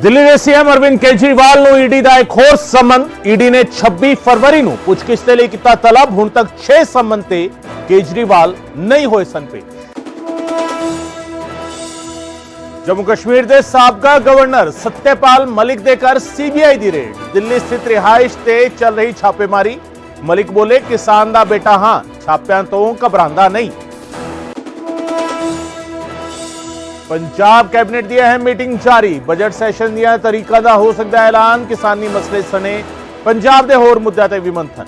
ਦਿੱਲੀ ਦੇ ਸੀਐਮ ਅਰਵਿੰਦ ਕੇਜਰੀਵਾਲ ਨੂੰ ਈਡੀ ਦਾ ਇੱਕ ਹੋਰ ਸਮਨ ਈਡੀ ਨੇ 26 ਫਰਵਰੀ ਨੂੰ ਪੁੱਛਗਿੱਛ ਦੇ ਲਈ ਕੀਤਾ ਤਲਬ ਹੁਣ ਤੱਕ 6 ਸਮਨ ਤੇ ਕੇਜਰੀਵਾਲ ਨਹੀਂ ਹੋਏ ਸਨ ਪੇਸ਼ ਜੰਮੂ ਕਸ਼ਮੀਰ ਦੇ ਸਾਬਕਾ ਗਵਰਨਰ ਸਤਿਆਪਾਲ ਮਲਿਕ ਦੇ ਘਰ ਸੀਬੀਆਈ ਦੀ ਰੇਡ। ਦਿੱਲੀ ਸਥਿਤ ਰਿਹਾਇਸ਼ ਤੇ ਚੱਲ ਰਹੀ ਛਾਪੇਮਾਰੀ। ਮਲਿਕ ਬੋਲੇ, ਕਿਸਾਨ ਦਾ ਬੇਟਾ ਹਾਂ, ਛਾਪਿਆਂ ਤੋਂ ਘਬਰਾਉਂਦਾ ਨਹੀਂ। ਪੰਜਾਬ ਕੈਬਨਿਟ ਦੀ ਅਹਿਮ ਮੀਟਿੰਗ ਜਾਰੀ। ਬਜਟ ਸੈਸ਼ਨ ਦੀਆਂ ਤਰੀਕਾਂ ਦਾ ਹੋ ਸਕਦਾ ਐਲਾਨ। ਕਿਸਾਨੀ ਮਸਲੇ ਸਣੇ। ਪੰਜਾਬ ਦੇ ਹੋਰ ਮੁੱਦਿਆਂ ਤੇ ਵੀ ਮੰਥਨ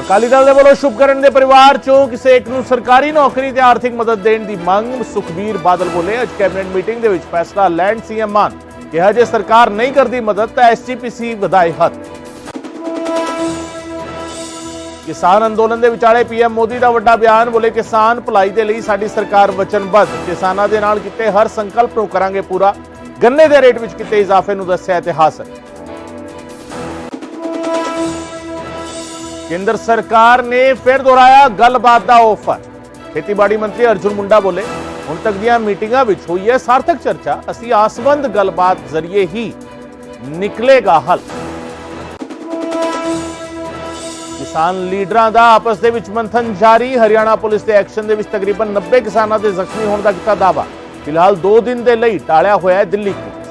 ਅਕਾਲੀ ਦਲ ਦੇ ਵੱਲੋਂ ਸ਼ੁਭਕਰਨ ਦੇ ਪਰਿਵਾਰ ਚੋਂ ਕਿਸੇ ਇੱਕ ਨੂੰ ਸਰਕਾਰੀ ਨੌਕਰੀ ਤੇ ਆਰਥਿਕ ਮਦਦ ਦੇਣ ਦੀ ਮੰਗ, ਸੁਖਬੀਰ ਬਾਦਲ ਬੋਲੇ, ਅੱਜ ਕੈਬਨਿਟ ਮੀਟਿੰਗ ਦੇ ਵਿੱਚ ਫੈਸਲਾ ਲੈਣ ਸੀਐਮ ਮਾਨ ਕਿਹਾ ਜੇ ਸਰਕਾਰ ਨਹੀਂ ਕਰਦੀ ਮਦਦ, ਤਾਂ ਐਸਜੀਪੀਸੀ ਵਧਾਏ ਹੱਥ। ਕਿਸਾਨ ਅੰਦੋਲਨ ਦੇ ਵਿਚਾਲੇ ਪੀਐਮ ਮੋਦੀ ਦਾ ਵੱਡਾ ਬਿਆਨ ਬੋਲੇ, ਕਿਸਾਨ ਭਲਾਈ ਦੇ ਲਈ ਸਾਡੀ ਸਰਕਾਰ ਵਚਨਬੱਧ। ਕਿਸਾਨਾਂ ਦੇ ਨਾਲ ਕੀਤੇ ਹਰ ਸੰਕਲਪ ਨੂੰ ਕਰਾਂਗੇ ਪੂਰਾ। ਗੰਨੇ ਦੇ ਰੇਟ ਵਿੱਚ ਕੀਤੇ ਇਜ਼ਾਫੇ ਨੂੰ ਦੱਸਿਆ ਇਤਿਹਾਸਕ ਕੇਂਦਰ ਸਰਕਾਰ ਨੇ ਫਿਰ ਦੁਹਰਾਇਆ ਗੱਲਬਾਤ ਦਾ ਆਫਰ। ਖੇਤੀਬਾੜੀ ਮੰਤਰੀ ਅਰਜੁਨ ਮੁੰਡਾ ਬੋਲੇ, ਹੁਣ ਤੱਕ ਦੀਆਂ ਮੀਟਿੰਗਾਂ ਵਿੱਚ ਹੋਈ ਹੈ ਸਾਰਥਕ ਚਰਚਾ। ਅਸੀਂ ਆਸਵੰਦ ਗੱਲਬਾਤ ਜ਼ਰੀਏ ਹੀ ਨਿਕਲੇਗਾ ਹੱਲ। ਕਿਸਾਨ ਲੀਡਰਾਂ ਦਾ ਆਪਸ ਦੇ ਵਿੱਚ ਮੰਥਨ ਜਾਰੀ। ਹਰਿਆਣਾ ਪੁਲਿਸ ਦੇ ਐਕਸ਼ਨ ਦੇ ਵਿੱਚ ਤਕਰੀਬਨ 90 ਕਿਸਾਨਾਂ ਦੇ ਜ਼ਖਮੀ ਹੋਣ ਦਾ ਕੀਤਾ ਦਾਵਾ ਫਿਲਹਾਲ 2 ਦਿਨ ਦੇ ਲਈ ਟਾਲਿਆ ਹੋਇਆ ਹੈ ਦਿੱਲੀ ਕੋਚ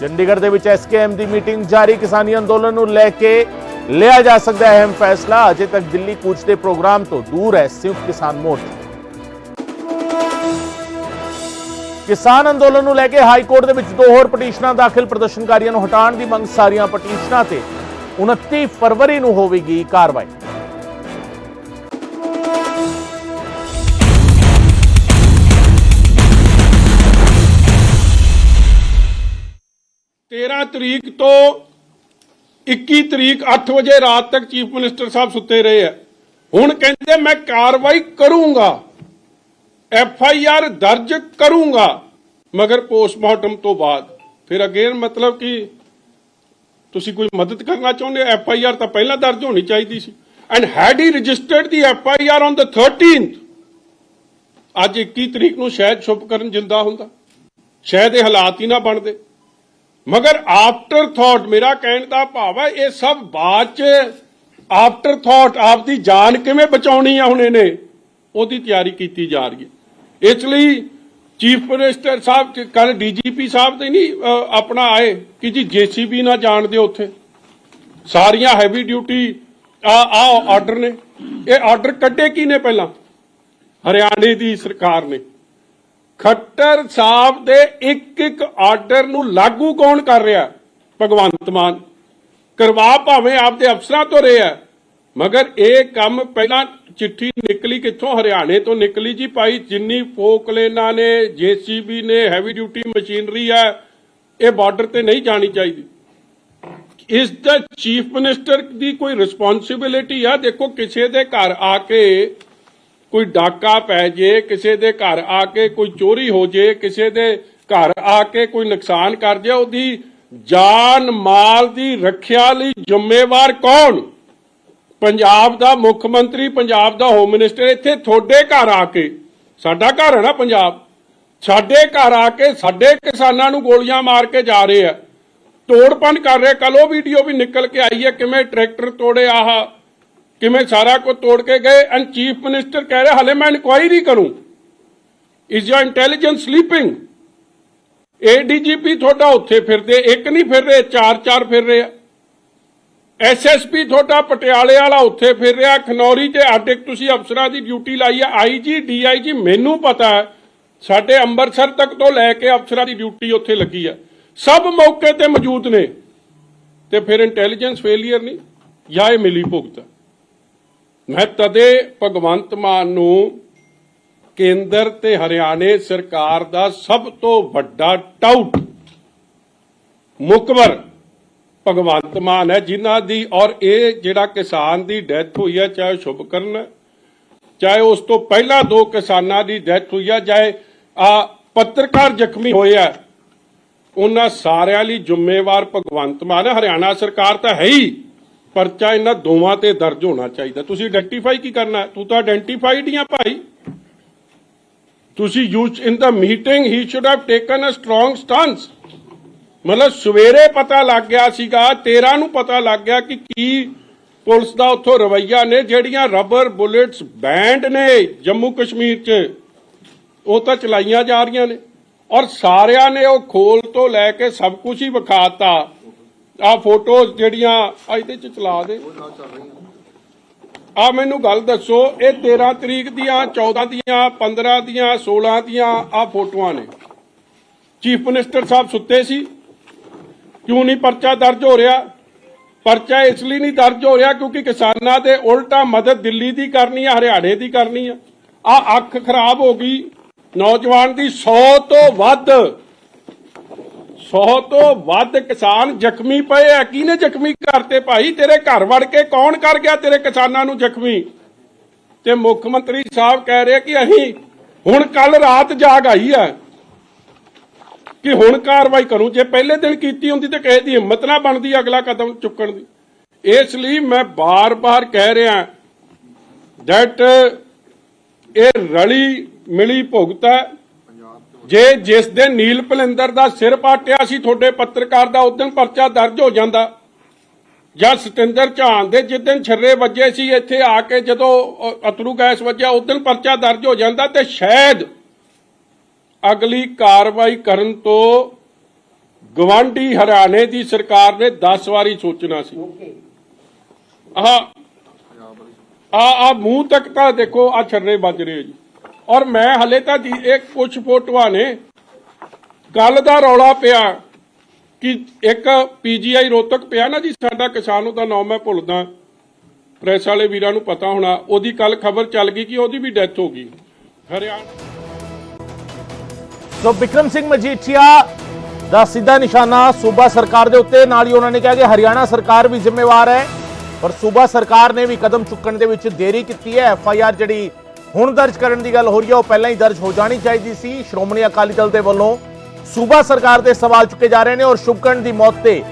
ਚੰਡੀਗੜ੍ਹ ਦੇ ਵਿੱਚ ਐਸਕੇਐਮ ਦੀ ਮੀਟਿੰਗ ਜਾਰੀ। ਕਿਸਾਨੀ ਅੰਦੋਲਨ ਨੂੰ ਲੈ ਕੇ ਲਿਆ ਜਾ ਸਕਦਾ ਹੈ ਅਹਿਮ ਫੈਸਲਾ। ਅਜੇ ਤੱਕ ਦਿੱਲੀ ਕੂਚ ਦੇ ਪ੍ਰੋਗਰਾਮ ਤੋਂ ਦੂਰ ਹੈ ਸੰਯੁਕਤ ਕਿਸਾਨ ਮੋਰਚਾ। ਕਿਸਾਨ ਅੰਦੋਲਨ ਨੂੰ ਲੈ ਕੇ ਹਾਈ ਕੋਰਟ ਦੇ ਵਿੱਚ ਦੋ ਹੋਰ ਪਟੀਸ਼ਨਾਂ ਦਾਖਲ, ਪ੍ਰਦਰਸ਼ਨਕਾਰੀਆਂ ਨੂੰ ਹਟਾਉਣ ਦੀ ਮੰਗ ਸਾਰੀਆਂ ਪਟੀਸ਼ਨਾਂ ਤੇ। 29 ਫਰਵਰੀ ਨੂੰ ਹੋਵੇਗੀ ਕਾਰਵਾਈ। ਤੇਰਾਂ ਤਰੀਕ ਤੋਂ 21 ਤਰੀਕ 8 ਵਜੇ ਰਾਤ ਤੱਕ ਚੀਫ ਮਿਨਿਸਟਰ ਸਾਹਿਬ ਸੁੱਤੇ ਰਹੇ ਆ। ਹੁਣ ਕਹਿੰਦੇ ਮੈਂ ਕਾਰਵਾਈ ਕਰੂੰਗਾ। ਐਫ ਆਈ ਆਰ ਦਰਜ ਕਰੂੰਗਾ। ਮਗਰ ਪੋਸਟਮਾਰਟਮ ਤੋਂ ਬਾਅਦ, ਫਿਰ ਅਗੇਨ ਮਤਲਬ ਕਿ ਤੁਸੀਂ ਕੋਈ ਮਦਦ ਕਰਨਾ ਚਾਹੁੰਦੇ ਐਫ ਆਈ ਆਰ ਤਾਂ ਪਹਿਲਾਂ ਦਰਜ ਹੋਣੀ ਚਾਹੀਦੀ ਸੀ। And had he registered the F I R on the 13th ਅੱਜ 21 ਤਰੀਕ ਨੂੰ ਸ਼ਾਇਦ ਸ਼ੁਭਕਰਨ ਜਿੰਦਾ ਹੁੰਦਾ। ਸ਼ਾਇਦ ਇਹ ਹਾਲਾਤ ਹੀ ਨਾ ਬਣਦੇ। ਮਗਰ ਆਫਟਰ ਥਾਟ ਮੇਰਾ ਕਹਿਣ ਦਾ ਭਾਵ ਹੈ, ਇਹ ਸਭ ਬਾਅਦ ਚ ਆਫਟਰ ਥਾਟ ਆਪਦੀ ਜਾਨ ਕਿਵੇਂ ਬਚਾਉਣੀ ਆ ਹੁਣ ਇਹਨੇ? ਉਹਦੀ ਤਿਆਰੀ ਕੀਤੀ ਜਾ ਰਹੀ ਹੈ। ਇਸ ਲਈ ਚੀਫ ਮਿਨਿਸਟਰ ਸਾਹਿਬ ਕੱਲ ਡੀਜੀਪੀ ਸਾਹਿਬ ਤੇ ਨਹੀਂ ਆਪਣਾ ਆਏ ਕਿ ਜੀ ਜੀਸੀਬੀ ਨਾ ਜਾਣ ਦਿਓ ਉੱਥੇ। ਸਾਰੀਆਂ ਹੈਵੀ ਡਿਊਟੀ ਆ ਆ ਆਰਡਰ ਨੇ। ਇਹ ਆਰਡਰ ਕੱਢੇ ਕੀ ਨੇ ਪਹਿਲਾਂ? ਹਰਿਆਣੇ ਦੀ ਸਰਕਾਰ ਨੇ। ਖੱਟਰ ਸਾਹਿਬ ਦੇ ਇੱਕ ਇੱਕ ਆਰਡਰ ਨੂੰ ਲਾਗੂ ਕੌਣ ਕਰ ਰਿਹਾ? ਭਗਵੰਤ ਮਾਨ। ਕਰਵਾ ਭਾਵੇਂ ਆਪਦੇ ਅਫਸਰਾਂ ਤੋਂ ਰਿਹਾ। ਮਗਰ ਇਹ ਕੰਮ ਪਹਿਲਾਂ ਚਿੱਠੀ ਨਿਕਲੀ ਕਿੱਥੋਂ? ਹਰਿਆਣੇ ਤੋਂ ਨਿਕਲੀ ਜੀ ਭਾਈ, ਜਿੰਨੀ ਫੋਕਲੇਨਾਂ ਨੇ, ਜੀਸੀਬੀ ਨੇ ਹੈਵੀ ਡਿਊਟੀ ਮਸ਼ੀਨਰੀ ਹੈ, ਇਹ ਬਾਰਡਰ ਤੇ ਨਹੀਂ ਜਾਣੀ ਚਾਹੀਦੀ। ਇਸ ਦਾ ਚੀਫ ਮਿਨਿਸਟਰ ਦੀ ਕੋਈ ਰਿਸਪੌਂਸਿਬਿਲਿਟੀ ਆ? ਦੇਖੋ, ਕਿਸੇ ਦੇ ਘਰ ਆ ਕੇ ਕੋਈ ਡਾਕਾ ਪੈ ਜੇ, ਕਿਸੇ ਦੇ ਘਰ ਆ ਕੇ ਕੋਈ ਚੋਰੀ ਹੋ ਜੇ, ਕਿਸੇ ਦੇ ਘਰ ਆ ਕੇ ਕੋਈ ਨੁਕਸਾਨ ਕਰ ਜੇ, ਉਹਦੀ ਜਾਨ ਮਾਲ ਦੀ ਰੱਖਿਆ ਲਈ ਜ਼ਿੰਮੇਵਾਰ ਕੌਣ? ਪੰਜਾਬ ਦਾ ਮੁੱਖ ਮੰਤਰੀ, ਪੰਜਾਬ ਦਾ ਹੋਮ ਮਿਨਿਸਟਰ ਇੱਥੇ ਤੁਹਾਡੇ ਘਰ ਆ ਕੇ, ਸਾਡਾ ਘਰ ਹੈ ਨਾ ਪੰਜਾਬ, ਸਾਡੇ ਘਰ ਆ ਕੇ ਸਾਡੇ ਕਿਸਾਨਾਂ ਨੂੰ ਗੋਲੀਆਂ ਮਾਰ ਕੇ ਜਾ ਰਹੇ ਆ। ਤੋੜਪਨ ਕਰ ਰਹੇ ਕੱਲ ਉਹ ਵੀਡੀਓ ਵੀ ਨਿਕਲ ਕੇ ਆਈ ਹੈ ਕਿਵੇਂ ਟਰੈਕਟਰ ਤੋੜੇ ਆਹ, ਕਿਵੇਂ ਸਾਰਾ ਕੁਝ ਤੋੜ ਕੇ ਗਏ। ਐਂਡ ਚੀਫ ਮਿਨਿਸਟਰ ਕਹਿ ਰਿਹਾ, ਹਲੇ ਮੈਂ ਇਨਕੁਆਇਰੀ ਕਰੂੰ। Is your intelligence sleeping ADGP ਤੁਹਾਡਾ ਉੱਥੇ ਫਿਰਦੇ, ਇੱਕ ਨਹੀਂ ਫਿਰ ਰਹੇ ਚਾਰ ਚਾਰ ਫਿਰ ਰਹੇ ਆ। ਐਸਐਸਪੀ ਤੁਹਾਡਾ ਪਟਿਆਲੇ ਵਾਲਾ ਉੱਥੇ ਫਿਰ ਰਿਹਾ, ਖਨੌਰੀ ਤੇ ਅੱਡ ਤੁਸੀਂ ਅਫਸਰਾਂ ਦੀ ਡਿਊਟੀ ਲਾਈ ਆ ਆਈਜੀ ਡੀਆਈਜੀ ਮੈਨੂੰ ਪਤਾ ਸਾਡੇ ਅੰਮ੍ਰਿਤਸਰ ਤੱਕ ਤੋਂ ਲੈ ਕੇ ਅਫਸਰਾਂ ਦੀ ਡਿਊਟੀ ਉੱਥੇ ਲੱਗੀ ਆ। ਸਭ ਮੌਕੇ ਤੇ ਮੌਜੂਦ ਨੇ। ਤੇ ਫਿਰ ਇੰਟੈਲੀਜੈਂਸ ਫੇਲਿਅਰ ਨਹੀਂ, ਜਾਂ ਇਹ ਮਿਲੀ ਭੁਗਤ? ਮੈਂ ਤਦੇ ਭਗਵੰਤ ਮਾਨ ਨੂੰ ਕੇਂਦਰ ਤੇ ਹਰਿਆਣੇ ਸਰਕਾਰ ਦਾ ਸਭ ਤੋਂ ਵੱਡਾ ਟਾਊਟ ਮੁਕਬਰ ਭਗਵੰਤ ਮਾਨ ਹੈ ਜਿਨ੍ਹਾਂ ਦੀ ਔਰ ਇਹ ਜਿਹੜਾ ਕਿਸਾਨ ਦੀ ਡੈਥ ਹੋਈ ਹੈ ਚਾਹੇ ਸ਼ੁਭਕਰਨ ਹੈ, ਚਾਹੇ ਉਸ ਤੋਂ ਪਹਿਲਾਂ ਦੋ ਕਿਸਾਨਾਂ ਦੀ ਡੈਥ ਹੋਈ ਹੈ ਚਾਹੇ ਆ ਪੱਤਰਕਾਰ ਜ਼ਖਮੀ ਹੋਏ ਉਹਨਾਂ ਸਾਰਿਆਂ ਲਈ ਜ਼ਿੰਮੇਵਾਰ ਭਗਵੰਤ ਮਾਨ ਹੈ। ਹਰਿਆਣਾ ਸਰਕਾਰ ਤਾਂ ਹੈ ਹੀ ਪਰਚਾ ਇਹਨਾਂ ਦੋਵਾਂ ਤੇ ਦਰਜ ਹੋਣਾ ਚਾਹੀਦਾ। ਤੁਸੀਂ ਆਇਡੈਂਟੀਫਾਈ ਕੀ ਕਰਨਾ ਤੂੰ ਤਾਂ ਆਇਡੈਂਟੀਫਾਈਡ ਹੀ ਆ ਭਾਈ। ਤੁਸੀਂ use in the meeting he should have taken a strong stance ਮਤਲਬ ਸਵੇਰੇ ਪਤਾ ਲੱਗ ਗਿਆ ਸੀਗਾ 13 ਨੂੰ ਪਤਾ ਲੱਗ ਗਿਆ ਕਿ ਕੀ ਪੁਲਿਸ ਦਾ ਉੱਥੋਂ ਰਵਈਆ ਨੇ, ਜਿਹੜੀਆਂ ਰਬਰ ਬੁਲੇਟਸ ਬੈਂਡ ਨੇ ਜੰਮੂ ਕਸ਼ਮੀਰ 'ਚ, ਉਹ ਤਾਂ ਚਲਾਈਆਂ ਜਾ ਰਹੀਆਂ ਨੇ। ਔਰ ਸਾਰਿਆਂ ਨੇ ਉਹ ਖੋਲ ਤੋਂ ਲੈ ਕੇ ਸਭ ਕੁਝ ਹੀ ਵਿਖਾਤਾ। ਆ ਫੋਟੋਜ਼ ਜਿਹੜੀਆਂ ਇਹਦੇ 'ਚ ਚਲਾ ਦੇ। ਆ ਮੈਨੂੰ ਗੱਲ ਦੱਸੋ, ਇਹ 13 ਤਰੀਕ ਦੀਆਂ 14 ਦੀਆਂ 15 ਦੀਆਂ 16 ਦੀਆਂ ਆ ਫੋਟੋਆਂ ਨੇ। ਚੀਫ ਮਿਨਿਸਟਰ ਸਾਹਿਬ ਸੁੱਤੇ ਸੀ। ਕਿਉਂ ਨਹੀਂ ਪਰਚਾ ਦਰਜ ਹੋ ਰਿਹਾ? ਪਰਚਾ ਇਸ ਲਈ ਨਹੀਂ ਦਰਜ ਹੋ ਰਿਹਾ ਕਿਉਂਕਿ ਕਿਸਾਨਾਂ ਦੇ ਉਲਟਾ ਮਦਦ ਦਿੱਲੀ ਦੀ ਕਰਨੀ ਆ, ਹਰਿਆਣੇ ਦੀ ਕਰਨੀ ਆ। ਆ ਅੱਖ ਖਰਾਬ ਹੋ ਗਈ। ਨੌਜਵਾਨ ਦੀ 100 ਤੋਂ ਵੱਧ 100 ਤੋਂ ਵੱਧ ਕਿਸਾਨ ਜ਼ਖਮੀ ਪਏ ਆ। ਕਿਹਨੇ ਜ਼ਖਮੀ ਕਰਤੇ ਭਾਈ? ਤੇਰੇ ਘਰ ਵੜ ਕੇ ਕੌਣ ਕਰ ਗਿਆ ਤੇਰੇ ਕਿਸਾਨਾਂ ਨੂੰ ਜ਼ਖਮੀ? ਤੇ ਮੁੱਖ ਮੰਤਰੀ ਸਾਹਿਬ ਕਹਿ ਰਹੇ ਕਿ ਅਸੀਂ ਹੁਣ ਕੱਲ ਰਾਤ ਜਾਗ ਆਈ ਆ। ਕਿ ਹੁਣ ਕਾਰਵਾਈ ਕਰੂੰ। ਜੇ ਪਹਿਲੇ ਦਿਨ ਕੀਤੀ ਹੁੰਦੀ ਤੇ ਕਿਸੇ ਦੀ ਹਿੰਮਤ ਨਾ ਬਣਦੀ ਅਗਲਾ ਕਦਮ ਚੁੱਕਣ ਦੀ। ਇਸ ਲਈ ਮੈਂ ਬਾਰ-ਬਾਰ ਕਹਿ ਰਿਹਾ ਦੈਟ ਇਹ ਰਲੀ ਮਿਲੀ ਭੁਗਤ ਜੇ ਜਿਸ ਦਿਨ ਨੀਲ ਭਲਿੰਦਰ ਦਾ ਸਿਰ ਪਾਟਿਆ ਸੀ ਤੁਹਾਡੇ ਪੱਤਰਕਾਰ ਦਾ ਉਸ ਦਿਨ ਪਰਚਾ ਦਰਜ ਹੋ ਜਾਂਦਾ। ਜਾਂ ਸਤਿੰਦਰ ਝਾਨ ਦੇ ਜਿਸ ਦਿਨ ਛਿਰਰੇ ਵੱਜੇ ਸੀ ਇੱਥੇ ਆ ਕੇ ਜਦੋਂ ਅ, ਅਤਰੂ ਗੈਸ ਵੱਜਿਆ ਉਸ ਦਿਨ ਪਰਚਾ ਦਰਜ ਹੋ ਜਾਂਦਾ ਤੇ ਸ਼ਾਇਦ ਅਗਲੀ ਕਾਰਵਾਈ ਕਰਨ ਤੋਂ ਗਵਾਂਢੀ ਹਰਿਆਣੇ ਦੀ ਸਰਕਾਰ ਨੇ 10 ਵਾਰੀ ਸੋਚਣਾ ਸੀ। ਆਹ ਆ ਆ ਮੂੰਹ ਤੱਕ ਤਾਂ ਦੇਖੋ ਆ ਛਰਰੇ ਵੱਜ ਰਹੇ ਜੀ। ਔਰ ਮੈਂ ਹਲੇ ਤਾਂ ਇਹ ਕੁਝ ਫੋਟੋਆਂ ਨੇ ਗੱਲ ਦਾ ਰੌਲਾ ਪਿਆ ਕਿ ਇੱਕ ਪੀਜੀਆਈ ਰੋਤਕ ਪਿਆ ਨਾ ਜੀ ਸਾਡਾ ਕਿਸਾਨ ਉਹਦਾ ਨਾਮ ਮੈਂ ਭੁੱਲਦਾ। ਪ੍ਰੈਸ ਵਾਲੇ ਵੀਰਾਂ ਨੂੰ ਪਤਾ ਹੋਣਾ ਉਹਦੀ ਕੱਲ ਖਬਰ ਚੱਲ ਗਈ ਕਿ ਉਹਦੀ ਵੀ ਡੈਥ ਹੋ ਗਈ। ਹਰਿਆਣਾ ਸੋ ਵਿਕਰਮ ਸਿੰਘ ਮਜੀਠੀਆ ਦਾ ਸਿੱਧਾ ਨਿਸ਼ਾਨਾ ਸੂਬਾ ਸਰਕਾਰ ਦੇ ਉੱਤੇ, ਨਾਲ ਹੀ ਉਹਨਾਂ ਨੇ ਕਿਹਾ ਕਿ ਹਰਿਆਣਾ ਸਰਕਾਰ ਵੀ ਜ਼ਿੰਮੇਵਾਰ ਹੈ, ਪਰ ਸੂਬਾ ਸਰਕਾਰ ਨੇ ਵੀ ਕਦਮ ਚੁੱਕਣ ਦੇ ਵਿੱਚ ਦੇਰੀ ਕੀਤੀ ਹੈ। ਐਫ ਆਈ ਆਰ ਜਿਹੜੀ ਹੁਣ ਦਰਜ ਕਰਨ ਦੀ ਗੱਲ ਹੋ ਰਹੀ ਹੈ, ਉਹ ਪਹਿਲਾਂ ਹੀ ਦਰਜ ਹੋ ਜਾਣੀ ਚਾਹੀਦੀ ਸੀ। ਸ਼੍ਰੋਮਣੀ ਅਕਾਲੀ ਦਲ ਦੇ ਵੱਲੋਂ ਸੂਬਾ ਸਰਕਾਰ ਦੇ ਸਵਾਲ ਚੁੱਕੇ ਜਾ ਰਹੇ ਨੇ ਔਰ ਸ਼ੁਭਕਰਨ ਦੀ ਮੌਤ ਤੇ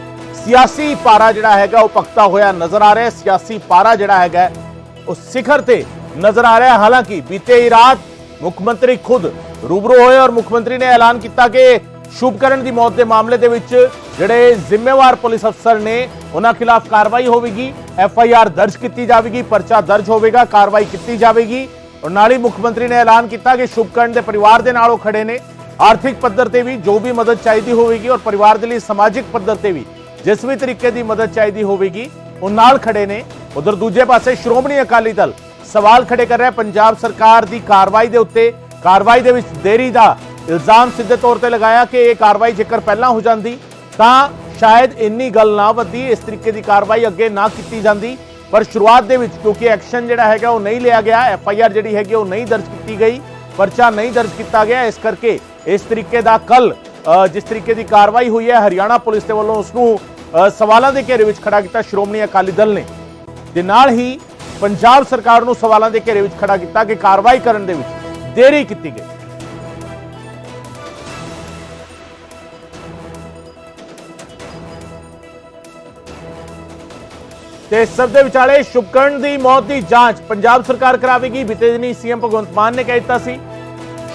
ਸਿਆਸੀ ਪਾਰਾ ਜਿਹੜਾ ਹੈਗਾ, ਉਹ ਪੱਕਦਾ ਹੋਇਆ ਨਜ਼ਰ ਆ ਰਿਹਾ ਹੈ। ਸਿਆਸੀ ਪਾਰਾ ਜਿਹੜਾ ਹੈਗਾ, ਉਹ ਸਿਖਰ ਤੇ ਨਜ਼ਰ ਆ ਰਿਹਾ ਹਾਲਾਂਕਿ ਬੀਤੇ ਹੀ ਰਾਤ ਮੁੱਖ ਮੰਤਰੀ ਖੁਦ ਰੂਬਰੂ ਹੋਏ ਔਰ ਮੁੱਖ ਮੰਤਰੀ ਨੇ ਐਲਾਨ ਕੀਤਾ ਕਿ ਸ਼ੁਭਕਰਨ ਦੀ ਮੌਤ ਦੇ ਮਾਮਲੇ ਦੇ ਵਿੱਚ ਜਿਹੜੇ ਜ਼ਿੰਮੇਵਾਰ ਪੁਲਿਸ ਅਫਸਰ ਨੇ, ਉਹਨਾਂ ਖਿਲਾਫ ਕਾਰਵਾਈ ਹੋਵੇਗੀ, ਐਫ ਆਈ ਆਰ ਦਰਜ ਕੀਤੀ ਜਾਵੇਗੀ, ਪਰਚਾ ਦਰਜ ਹੋਵੇਗਾ, ਕਾਰਵਾਈ ਕੀਤੀ ਜਾਵੇਗੀ। ਔਰ ਨਾਲ ਹੀ ਮੁੱਖ ਮੰਤਰੀ ਨੇ ਐਲਾਨ ਕੀਤਾ ਕਿ ਸ਼ੁਭਕਰਨ ਦੇ ਪਰਿਵਾਰ ਦੇ ਨਾਲ ਉਹ ਖੜੇ ਨੇ। ਆਰਥਿਕ ਪੱਧਰ ਤੇ ਵੀ ਜੋ ਵੀ ਮਦਦ ਚਾਹੀਦੀ ਹੋਵੇਗੀ ਔਰ ਪਰਿਵਾਰ ਦੇ ਲਈ ਸਮਾਜਿਕ ਪੱਧਰ ਤੇ ਵੀ ਜਿਸ ਵੀ ਤਰੀਕੇ ਦੀ ਮਦਦ ਚਾਹੀਦੀ ਹੋਵੇਗੀ, ਉਹ ਨਾਲ ਖੜੇ ਨੇ। ਉਧਰ ਦੂਜੇ ਪਾਸੇ ਸ਼੍ਰੋਮਣੀ ਅਕਾਲੀ ਦਲ ਸਵਾਲ ਖੜੇ ਕਰ ਰਿਹਾ ਪੰਜਾਬ ਸਰਕਾਰ ਦੀ ਕਾਰਵਾਈ ਦੇ ਉੱਤੇ ਕਾਰਵਾਈ ਦੇ ਵਿੱਚ ਦੇਰੀ ਦਾ ਇਲਜ਼ਾਮ ਸਿੱਧੇ ਤੌਰ ਤੇ ਲਗਾਇਆ ਕਿ ਇਹ ਕਾਰਵਾਈ ਜੇਕਰ ਪਹਿਲਾਂ ਹੋ ਜਾਂਦੀ, ਤਾਂ ਸ਼ਾਇਦ ਇੰਨੀ ਗੱਲ ਨਾ ਵਧਦੀ ਇਸ ਤਰੀਕੇ ਦੀ ਕਾਰਵਾਈ ਅੱਗੇ ਨਾ ਕੀਤੀ ਜਾਂਦੀ। ਪਰ ਸ਼ੁਰੂਆਤ ਦੇ ਵਿੱਚ, ਕਿਉਂਕਿ ਐਕਸ਼ਨ ਜਿਹੜਾ ਹੈਗਾ ਉਹ ਨਹੀਂ ਲਿਆ ਗਿਆ, ਐਫ ਆਈ ਆਰ ਜਿਹੜੀ ਹੈਗੀ ਉਹ ਨਹੀਂ ਦਰਜ ਕੀਤੀ ਗਈ, ਪਰਚਾ ਨਹੀਂ ਦਰਜ ਕੀਤਾ ਗਿਆ। ਇਸ ਕਰਕੇ ਇਸ ਤਰੀਕੇ ਦਾ ਕੱਲ ਜਿਸ ਤਰੀਕੇ ਦੀ ਕਾਰਵਾਈ ਹੋਈ ਹੈ, ਹਰਿਆਣਾ ਪੁਲਿਸ ਦੇ ਵੱਲੋਂ ਉਸ ਨੂੰ ਸਵਾਲਾਂ ਦੇ ਘੇਰੇ ਵਿੱਚ ਖੜਾ ਕੀਤਾ। ਸ਼੍ਰੋਮਣੀ ਅਕਾਲੀ ਦਲ ਨੇ। ਦੇ ਨਾਲ ਹੀ ਪੰਜਾਬ ਸਰਕਾਰ ਨੂੰ ਸਵਾਲਾਂ ਦੇ ਘੇਰੇ ਵਿੱਚ ਖੜਾ ਕੀਤਾ ਕਿ ਕਾਰਵਾਈ ਕਰਨ ਦੇ ਵਿੱਚ ਦੇਰੀ ਕੀਤੀ ਗਈ। ਤੇ ਸਭ ਦੇ ਵਿਚਾਲੇ ਸ਼ੁਭਕਰਨ ਦੀ ਮੌਤ ਦੀ ਜਾਂਚ ਪੰਜਾਬ ਸਰਕਾਰ ਕਰਾਵੇਗੀ। ਬੀਤੇ ਦਿਨੀ ਸੀਐਮ ਭਗਵੰਤ ਮਾਨ ਨੇ ਕਹਿ ਦਿੱਤਾ ਸੀ,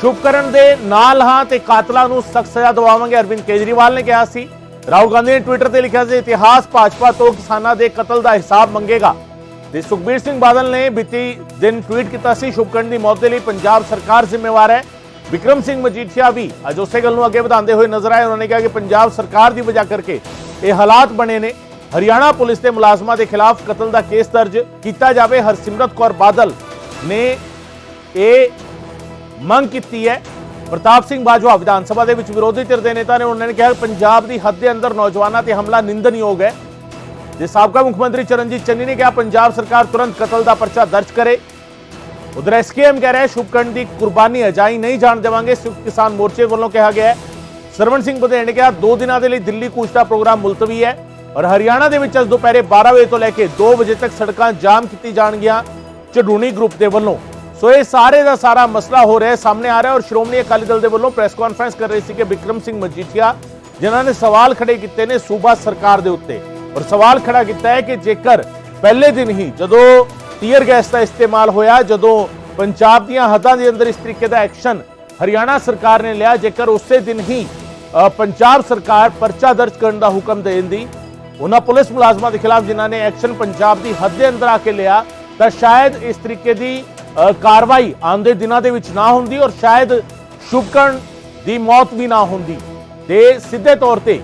ਸ਼ੁਭਕਰਨ ਦੇ ਨਾਲ ਹਾਂ ਤੇ ਕਾਤਲਾਂ ਨੂੰ ਸਖਤ ਸਜ਼ਾ ਦਿਵਾਵਾਂਗੇ। ਅਰਵਿੰਦ ਕੇਜਰੀਵਾਲ ਨੇ ਕਿਹਾ ਸੀ, ਰਾਹੁਲ ਗਾਂਧੀ ਨੇ ਟਵਿੱਟਰ ਤੇ ਲਿਖਿਆ ਸੀ, ਇਤਿਹਾਸ ਭਾਜਪਾ ਤੋਂ ਕਿਸਾਨਾਂ ਦੇ ਕਤਲ ਦਾ ਹਿਸਾਬ ਮੰਗੇਗਾ। ਤੇ ਸੁਖਬੀਰ ਸਿੰਘ ਬਾਦਲ ਨੇ ਬੀਤੀ ਦਿਨ ਟਵੀਟ ਕੀਤਾ ਸੀ, ਸ਼ੁਭਕਰਨ ਦੀ ਮੌਤ ਦੇ ਲਈ ਪੰਜਾਬ ਸਰਕਾਰ ਜ਼ਿੰਮੇਵਾਰ ਹੈ। ਵਿਕਰਮ ਸਿੰਘ ਮਜੀਠੀਆ ਵੀ ਅੱਜ ਉਸੇ ਗੱਲ ਨੂੰ ਅੱਗੇ ਵਧਾਉਂਦੇ ਹੋਏ ਨਜ਼ਰ ਆਏ। ਉਹਨਾਂ ਨੇ ਕਿਹਾ ਕਿ ਪੰਜਾਬ ਸਰਕਾਰ ਦੀ ਵਜ੍ਹਾ ਕਰਕੇ ਇਹ ਹਾਲਾਤ ਬਣੇ ਨੇ। ਹਰਿਆਣਾ ਪੁਲਿਸ ਦੇ ਮੁਲਾਜ਼ਮਾਂ ਦੇ ਖਿਲਾਫ ਕਤਲ ਦਾ ਕੇਸ ਦਰਜ ਕੀਤਾ ਜਾਵੇ। ਹਰਸਿਮਰਤ ਕੌਰ ਬਾਦਲ ਨੇ ਇਹ ਮੰਗ ਕੀਤੀ ਹੈ। ਪ੍ਰਤਾਪ ਸਿੰਘ ਬਾਜਵਾ ਵਿਧਾਨ ਸਭਾ ਦੇ ਵਿੱਚ ਵਿਰੋਧੀ ਧਿਰ ਦੇ ਨੇਤਾ ਨੇ। ਉਹਨਾਂ ਨੇ ਕਿਹਾ, ਪੰਜਾਬ ਦੀ ਹੱਦ ਦੇ ਅੰਦਰ ਨੌਜਵਾਨਾਂ ਤੇ ਹਮਲਾ ਨਿੰਦਣਯੋਗ ਹੈ। ਜੇ ਸਾਬਕਾ ਮੁੱਖ ਮੰਤਰੀ ਚਰਨਜੀਤ ਚੰਨੀ ਨੇ ਕਿਹਾ ਪੰਜਾਬ ਸਰਕਾਰ ਤੁਰੰਤ ਕਤਲ ਦਾ ਪਰਚਾ ਦਰਜ ਕਰੇ, ਉਧਰ ਐਸਕੇਐਮ ਕਹਿ ਰਿਹਾ ਸ਼ੁਭਕਰਨ ਦੀ ਕੁਰਬਾਨੀ ਅਜਾਈ ਨਹੀਂ ਜਾਣ ਦੇਵਾਂਗੇ ਸੰਯੁਕਤ ਕਿਸਾਨ ਮੋਰਚੇ ਵੱਲੋਂ ਕਿਹਾ ਗਿਆ ਹੈ। ਸਰਵਣ ਸਿੰਘ ਬਧੇੜ ਨੇ ਕਿਹਾ, ਦੋ ਦਿਨਾਂ ਦੇ ਲਈ ਦਿੱਲੀ ਕੂਚ ਦਾ ਪ੍ਰੋਗਰਾਮ ਮੁਲਤਵੀ ਹੈ ਔਰ ਹਰਿਆਣਾ ਦੇ ਵਿੱਚ ਅੱਜ ਦੁਪਹਿਰੇ 12 ਵਜੇ ਤੋਂ ਲੈ ਕੇ 2 ਵਜੇ ਤੱਕ ਸੜਕਾਂ ਜਾਮ ਕੀਤੀ ਜਾਣਗੀਆਂ ਚੜੂਣੀ ਗਰੁੱਪ ਦੇ ਵੱਲੋਂ। ਸੋ ਇਹ ਸਾਰੇ ਦਾ ਸਾਰਾ ਮਸਲਾ ਹੋ ਰਿਹਾ ਸਾਹਮਣੇ ਆ ਰਿਹਾ ਔਰ ਸ਼੍ਰੋਮਣੀ ਅਕਾਲੀ ਦਲ ਦੇ ਵੱਲੋਂ ਪ੍ਰੈਸ ਕਾਨਫਰੰਸ ਕਰ ਰਹੇ ਸੀ ਕਿ ਵਿਕਰਮ ਸਿੰਘ ਮਜੀਠੀਆ, ਜਿਨ੍ਹਾਂ ਨੇ ਸਵਾਲ ਖੜੇ ਕੀਤੇ ਨੇ ਸੂਬਾ ਸਰਕਾਰ ਦੇ ਉੱਤੇ। ਔਰ ਸਵਾਲ ਖੜਾ ਕੀਤਾ ਹੈ ਕਿ ਜੇਕਰ ਪਹਿਲੇ ਦਿਨ ਹੀ ਜਦੋਂ ਟੀਅਰ ਗੈਸ ਦਾ ਇਸਤੇਮਾਲ ਹੋਇਆ, ਜਦੋਂ ਪੰਜਾਬ ਦੀਆਂ ਹੱਦਾਂ ਦੇ ਅੰਦਰ ਇਸ ਤਰੀਕੇ ਦਾ ਐਕਸ਼ਨ ਹਰਿਆਣਾ ਸਰਕਾਰ ਨੇ ਲਿਆ, ਜੇਕਰ ਉਸੇ ਦਿਨ ਹੀ ਪੰਜਾਬ ਸਰਕਾਰ ਪਰਚਾ ਦਰਜ ਕਰਨ ਦਾ ਹੁਕਮ ਦੇਣ ਦੀ, ਉਹਨਾਂ ਪੁਲਿਸ ਮੁਲਾਜ਼ਮਾਂ ਦੇ ਖਿਲਾਫ ਜਿਨ੍ਹਾਂ ਨੇ ਐਕਸ਼ਨ ਪੰਜਾਬ ਦੀ ਹੱਦ ਦੇ ਅੰਦਰ ਆ ਕੇ ਲਿਆ, ਤਾਂ ਸ਼ਾਇਦ ਇਸ ਤਰੀਕੇ ਦੀ ਕਾਰਵਾਈ ਆਉਂਦੇ ਦਿਨਾਂ ਦੇ ਵਿੱਚ ਨਾ ਹੁੰਦੀ ਔਰ ਸ਼ਾਇਦ ਸ਼ੁਭਕਰਨ ਦੀ ਮੌਤ ਵੀ ਨਾ ਹੁੰਦੀ। ਤੇ ਸਿੱਧੇ ਤੌਰ ਤੇ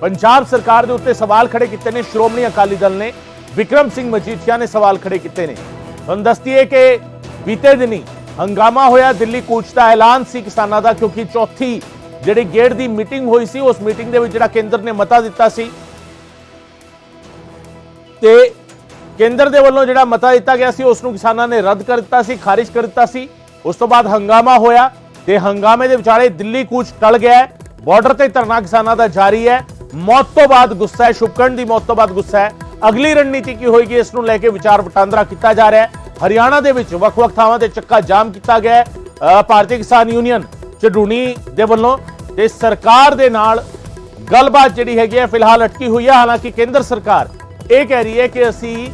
ਪੰਜਾਬ ਸਰਕਾਰ ਦੇ ਉੱਤੇ ਸਵਾਲ ਖੜੇ ਕੀਤੇ ਨੇ। ਸ਼੍ਰੋਮਣੀ ਅਕਾਲੀ ਦਲ ਨੇ ਵਿਕਰਮ ਸਿੰਘ ਮਜੀਠੀਆ ਨੇ ਸਵਾਲ ਖੜੇ ਕੀਤੇ ਨੇ। ਤੁਹਾਨੂੰ ਦੱਸਦੀਏ ਕਿ ਬੀਤੇ ਦਿਨੀ ਹੰਗਾਮਾ ਹੋਇਆ। ਦਿੱਲੀ ਕੂਚ ਦਾ ਐਲਾਨ ਸੀ ਕਿਸਾਨਾਂ ਦਾ, ਕਿਉਂਕਿ ਚੌਥੀ ਜਿਹੜੀ ਗੇੜ ਦੀ ਮੀਟਿੰਗ ਹੋਈ ਸੀ, ਉਸ ਮੀਟਿੰਗ ਦੇ ਵਿੱਚ ਜਿਹੜਾ ਕੇਂਦਰ ਨੇ ਮਤਾ ਦਿੱਤਾ ਸੀ। ਤੇ ਕੇਂਦਰ ਦੇ ਵੱਲੋਂ ਜਿਹੜਾ ਮਤਾ ਦਿੱਤਾ ਗਿਆ ਸੀ, ਉਸ ਨੂੰ ਕਿਸਾਨਾਂ ਨੇ ਰੱਦ ਕਰ ਦਿੱਤਾ ਸੀ, ਖਾਰਿਜ ਕਰ ਦਿੱਤਾ ਸੀ। ਉਸ ਤੋਂ ਬਾਅਦ ਹੰਗਾਮਾ ਹੋਇਆ ਤੇ ਹੰਗਾਮੇ ਦੇ ਵਿਚਾਲੇ ਦਿੱਲੀ ਕੂਚ ਟਲ ਗਿਆ। ਬਾਰਡਰ ਤੇ ਧਰਨਾ ਕਿਸਾਨਾਂ ਦਾ ਜਾਰੀ ਹੈ। ਮੌਤ। ਤੋਂ ਬਾਅਦ ਗੁੱਸਾ ਹੈ ਸ਼ੁਭਕਰਨ ਦੀ ਮੌਤ ਤੋਂ ਬਾਅਦ ਗੁੱਸਾ ਹੈ। ਅਗਲੀ ਰਣਨੀਤੀ ਕੀ ਹੋਏਗੀ? ਇਸ ਨੂੰ ਲੈ ਕੇ ਵਿਚਾਰ ਵਟਾਂਦਰਾ ਕੀਤਾ ਜਾ ਰਿਹਾ ਹੈ। ਹਰਿਆਣਾ ਦੇ ਵਿੱਚ ਵੱਖ-ਵੱਖ ਥਾਵਾਂ ਤੇ ਚੱਕਾ ਜਾਮ ਕੀਤਾ ਗਿਆ ਹੈ। ਭਾਰਤੀ ਕਿਸਾਨ ਯੂਨੀਅਨ ਚਡੂਣੀ ਦੇ ਵੱਲੋਂ ਤੇ ਸਰਕਾਰ ਦੇ ਨਾਲ ਗੱਲਬਾਤ ਜਿਹੜੀ ਹੈਗੀ ਹੈ, ਫਿਲਹਾਲ ਅਟਕੀ ਹੋਈ ਹੈ। ਹਾਲਾਂਕਿ ਕੇਂਦਰ ਸਰਕਾਰ ਇਹ ਕਹਿ ਰਹੀ ਹੈ ਕਿ ਅਸੀਂ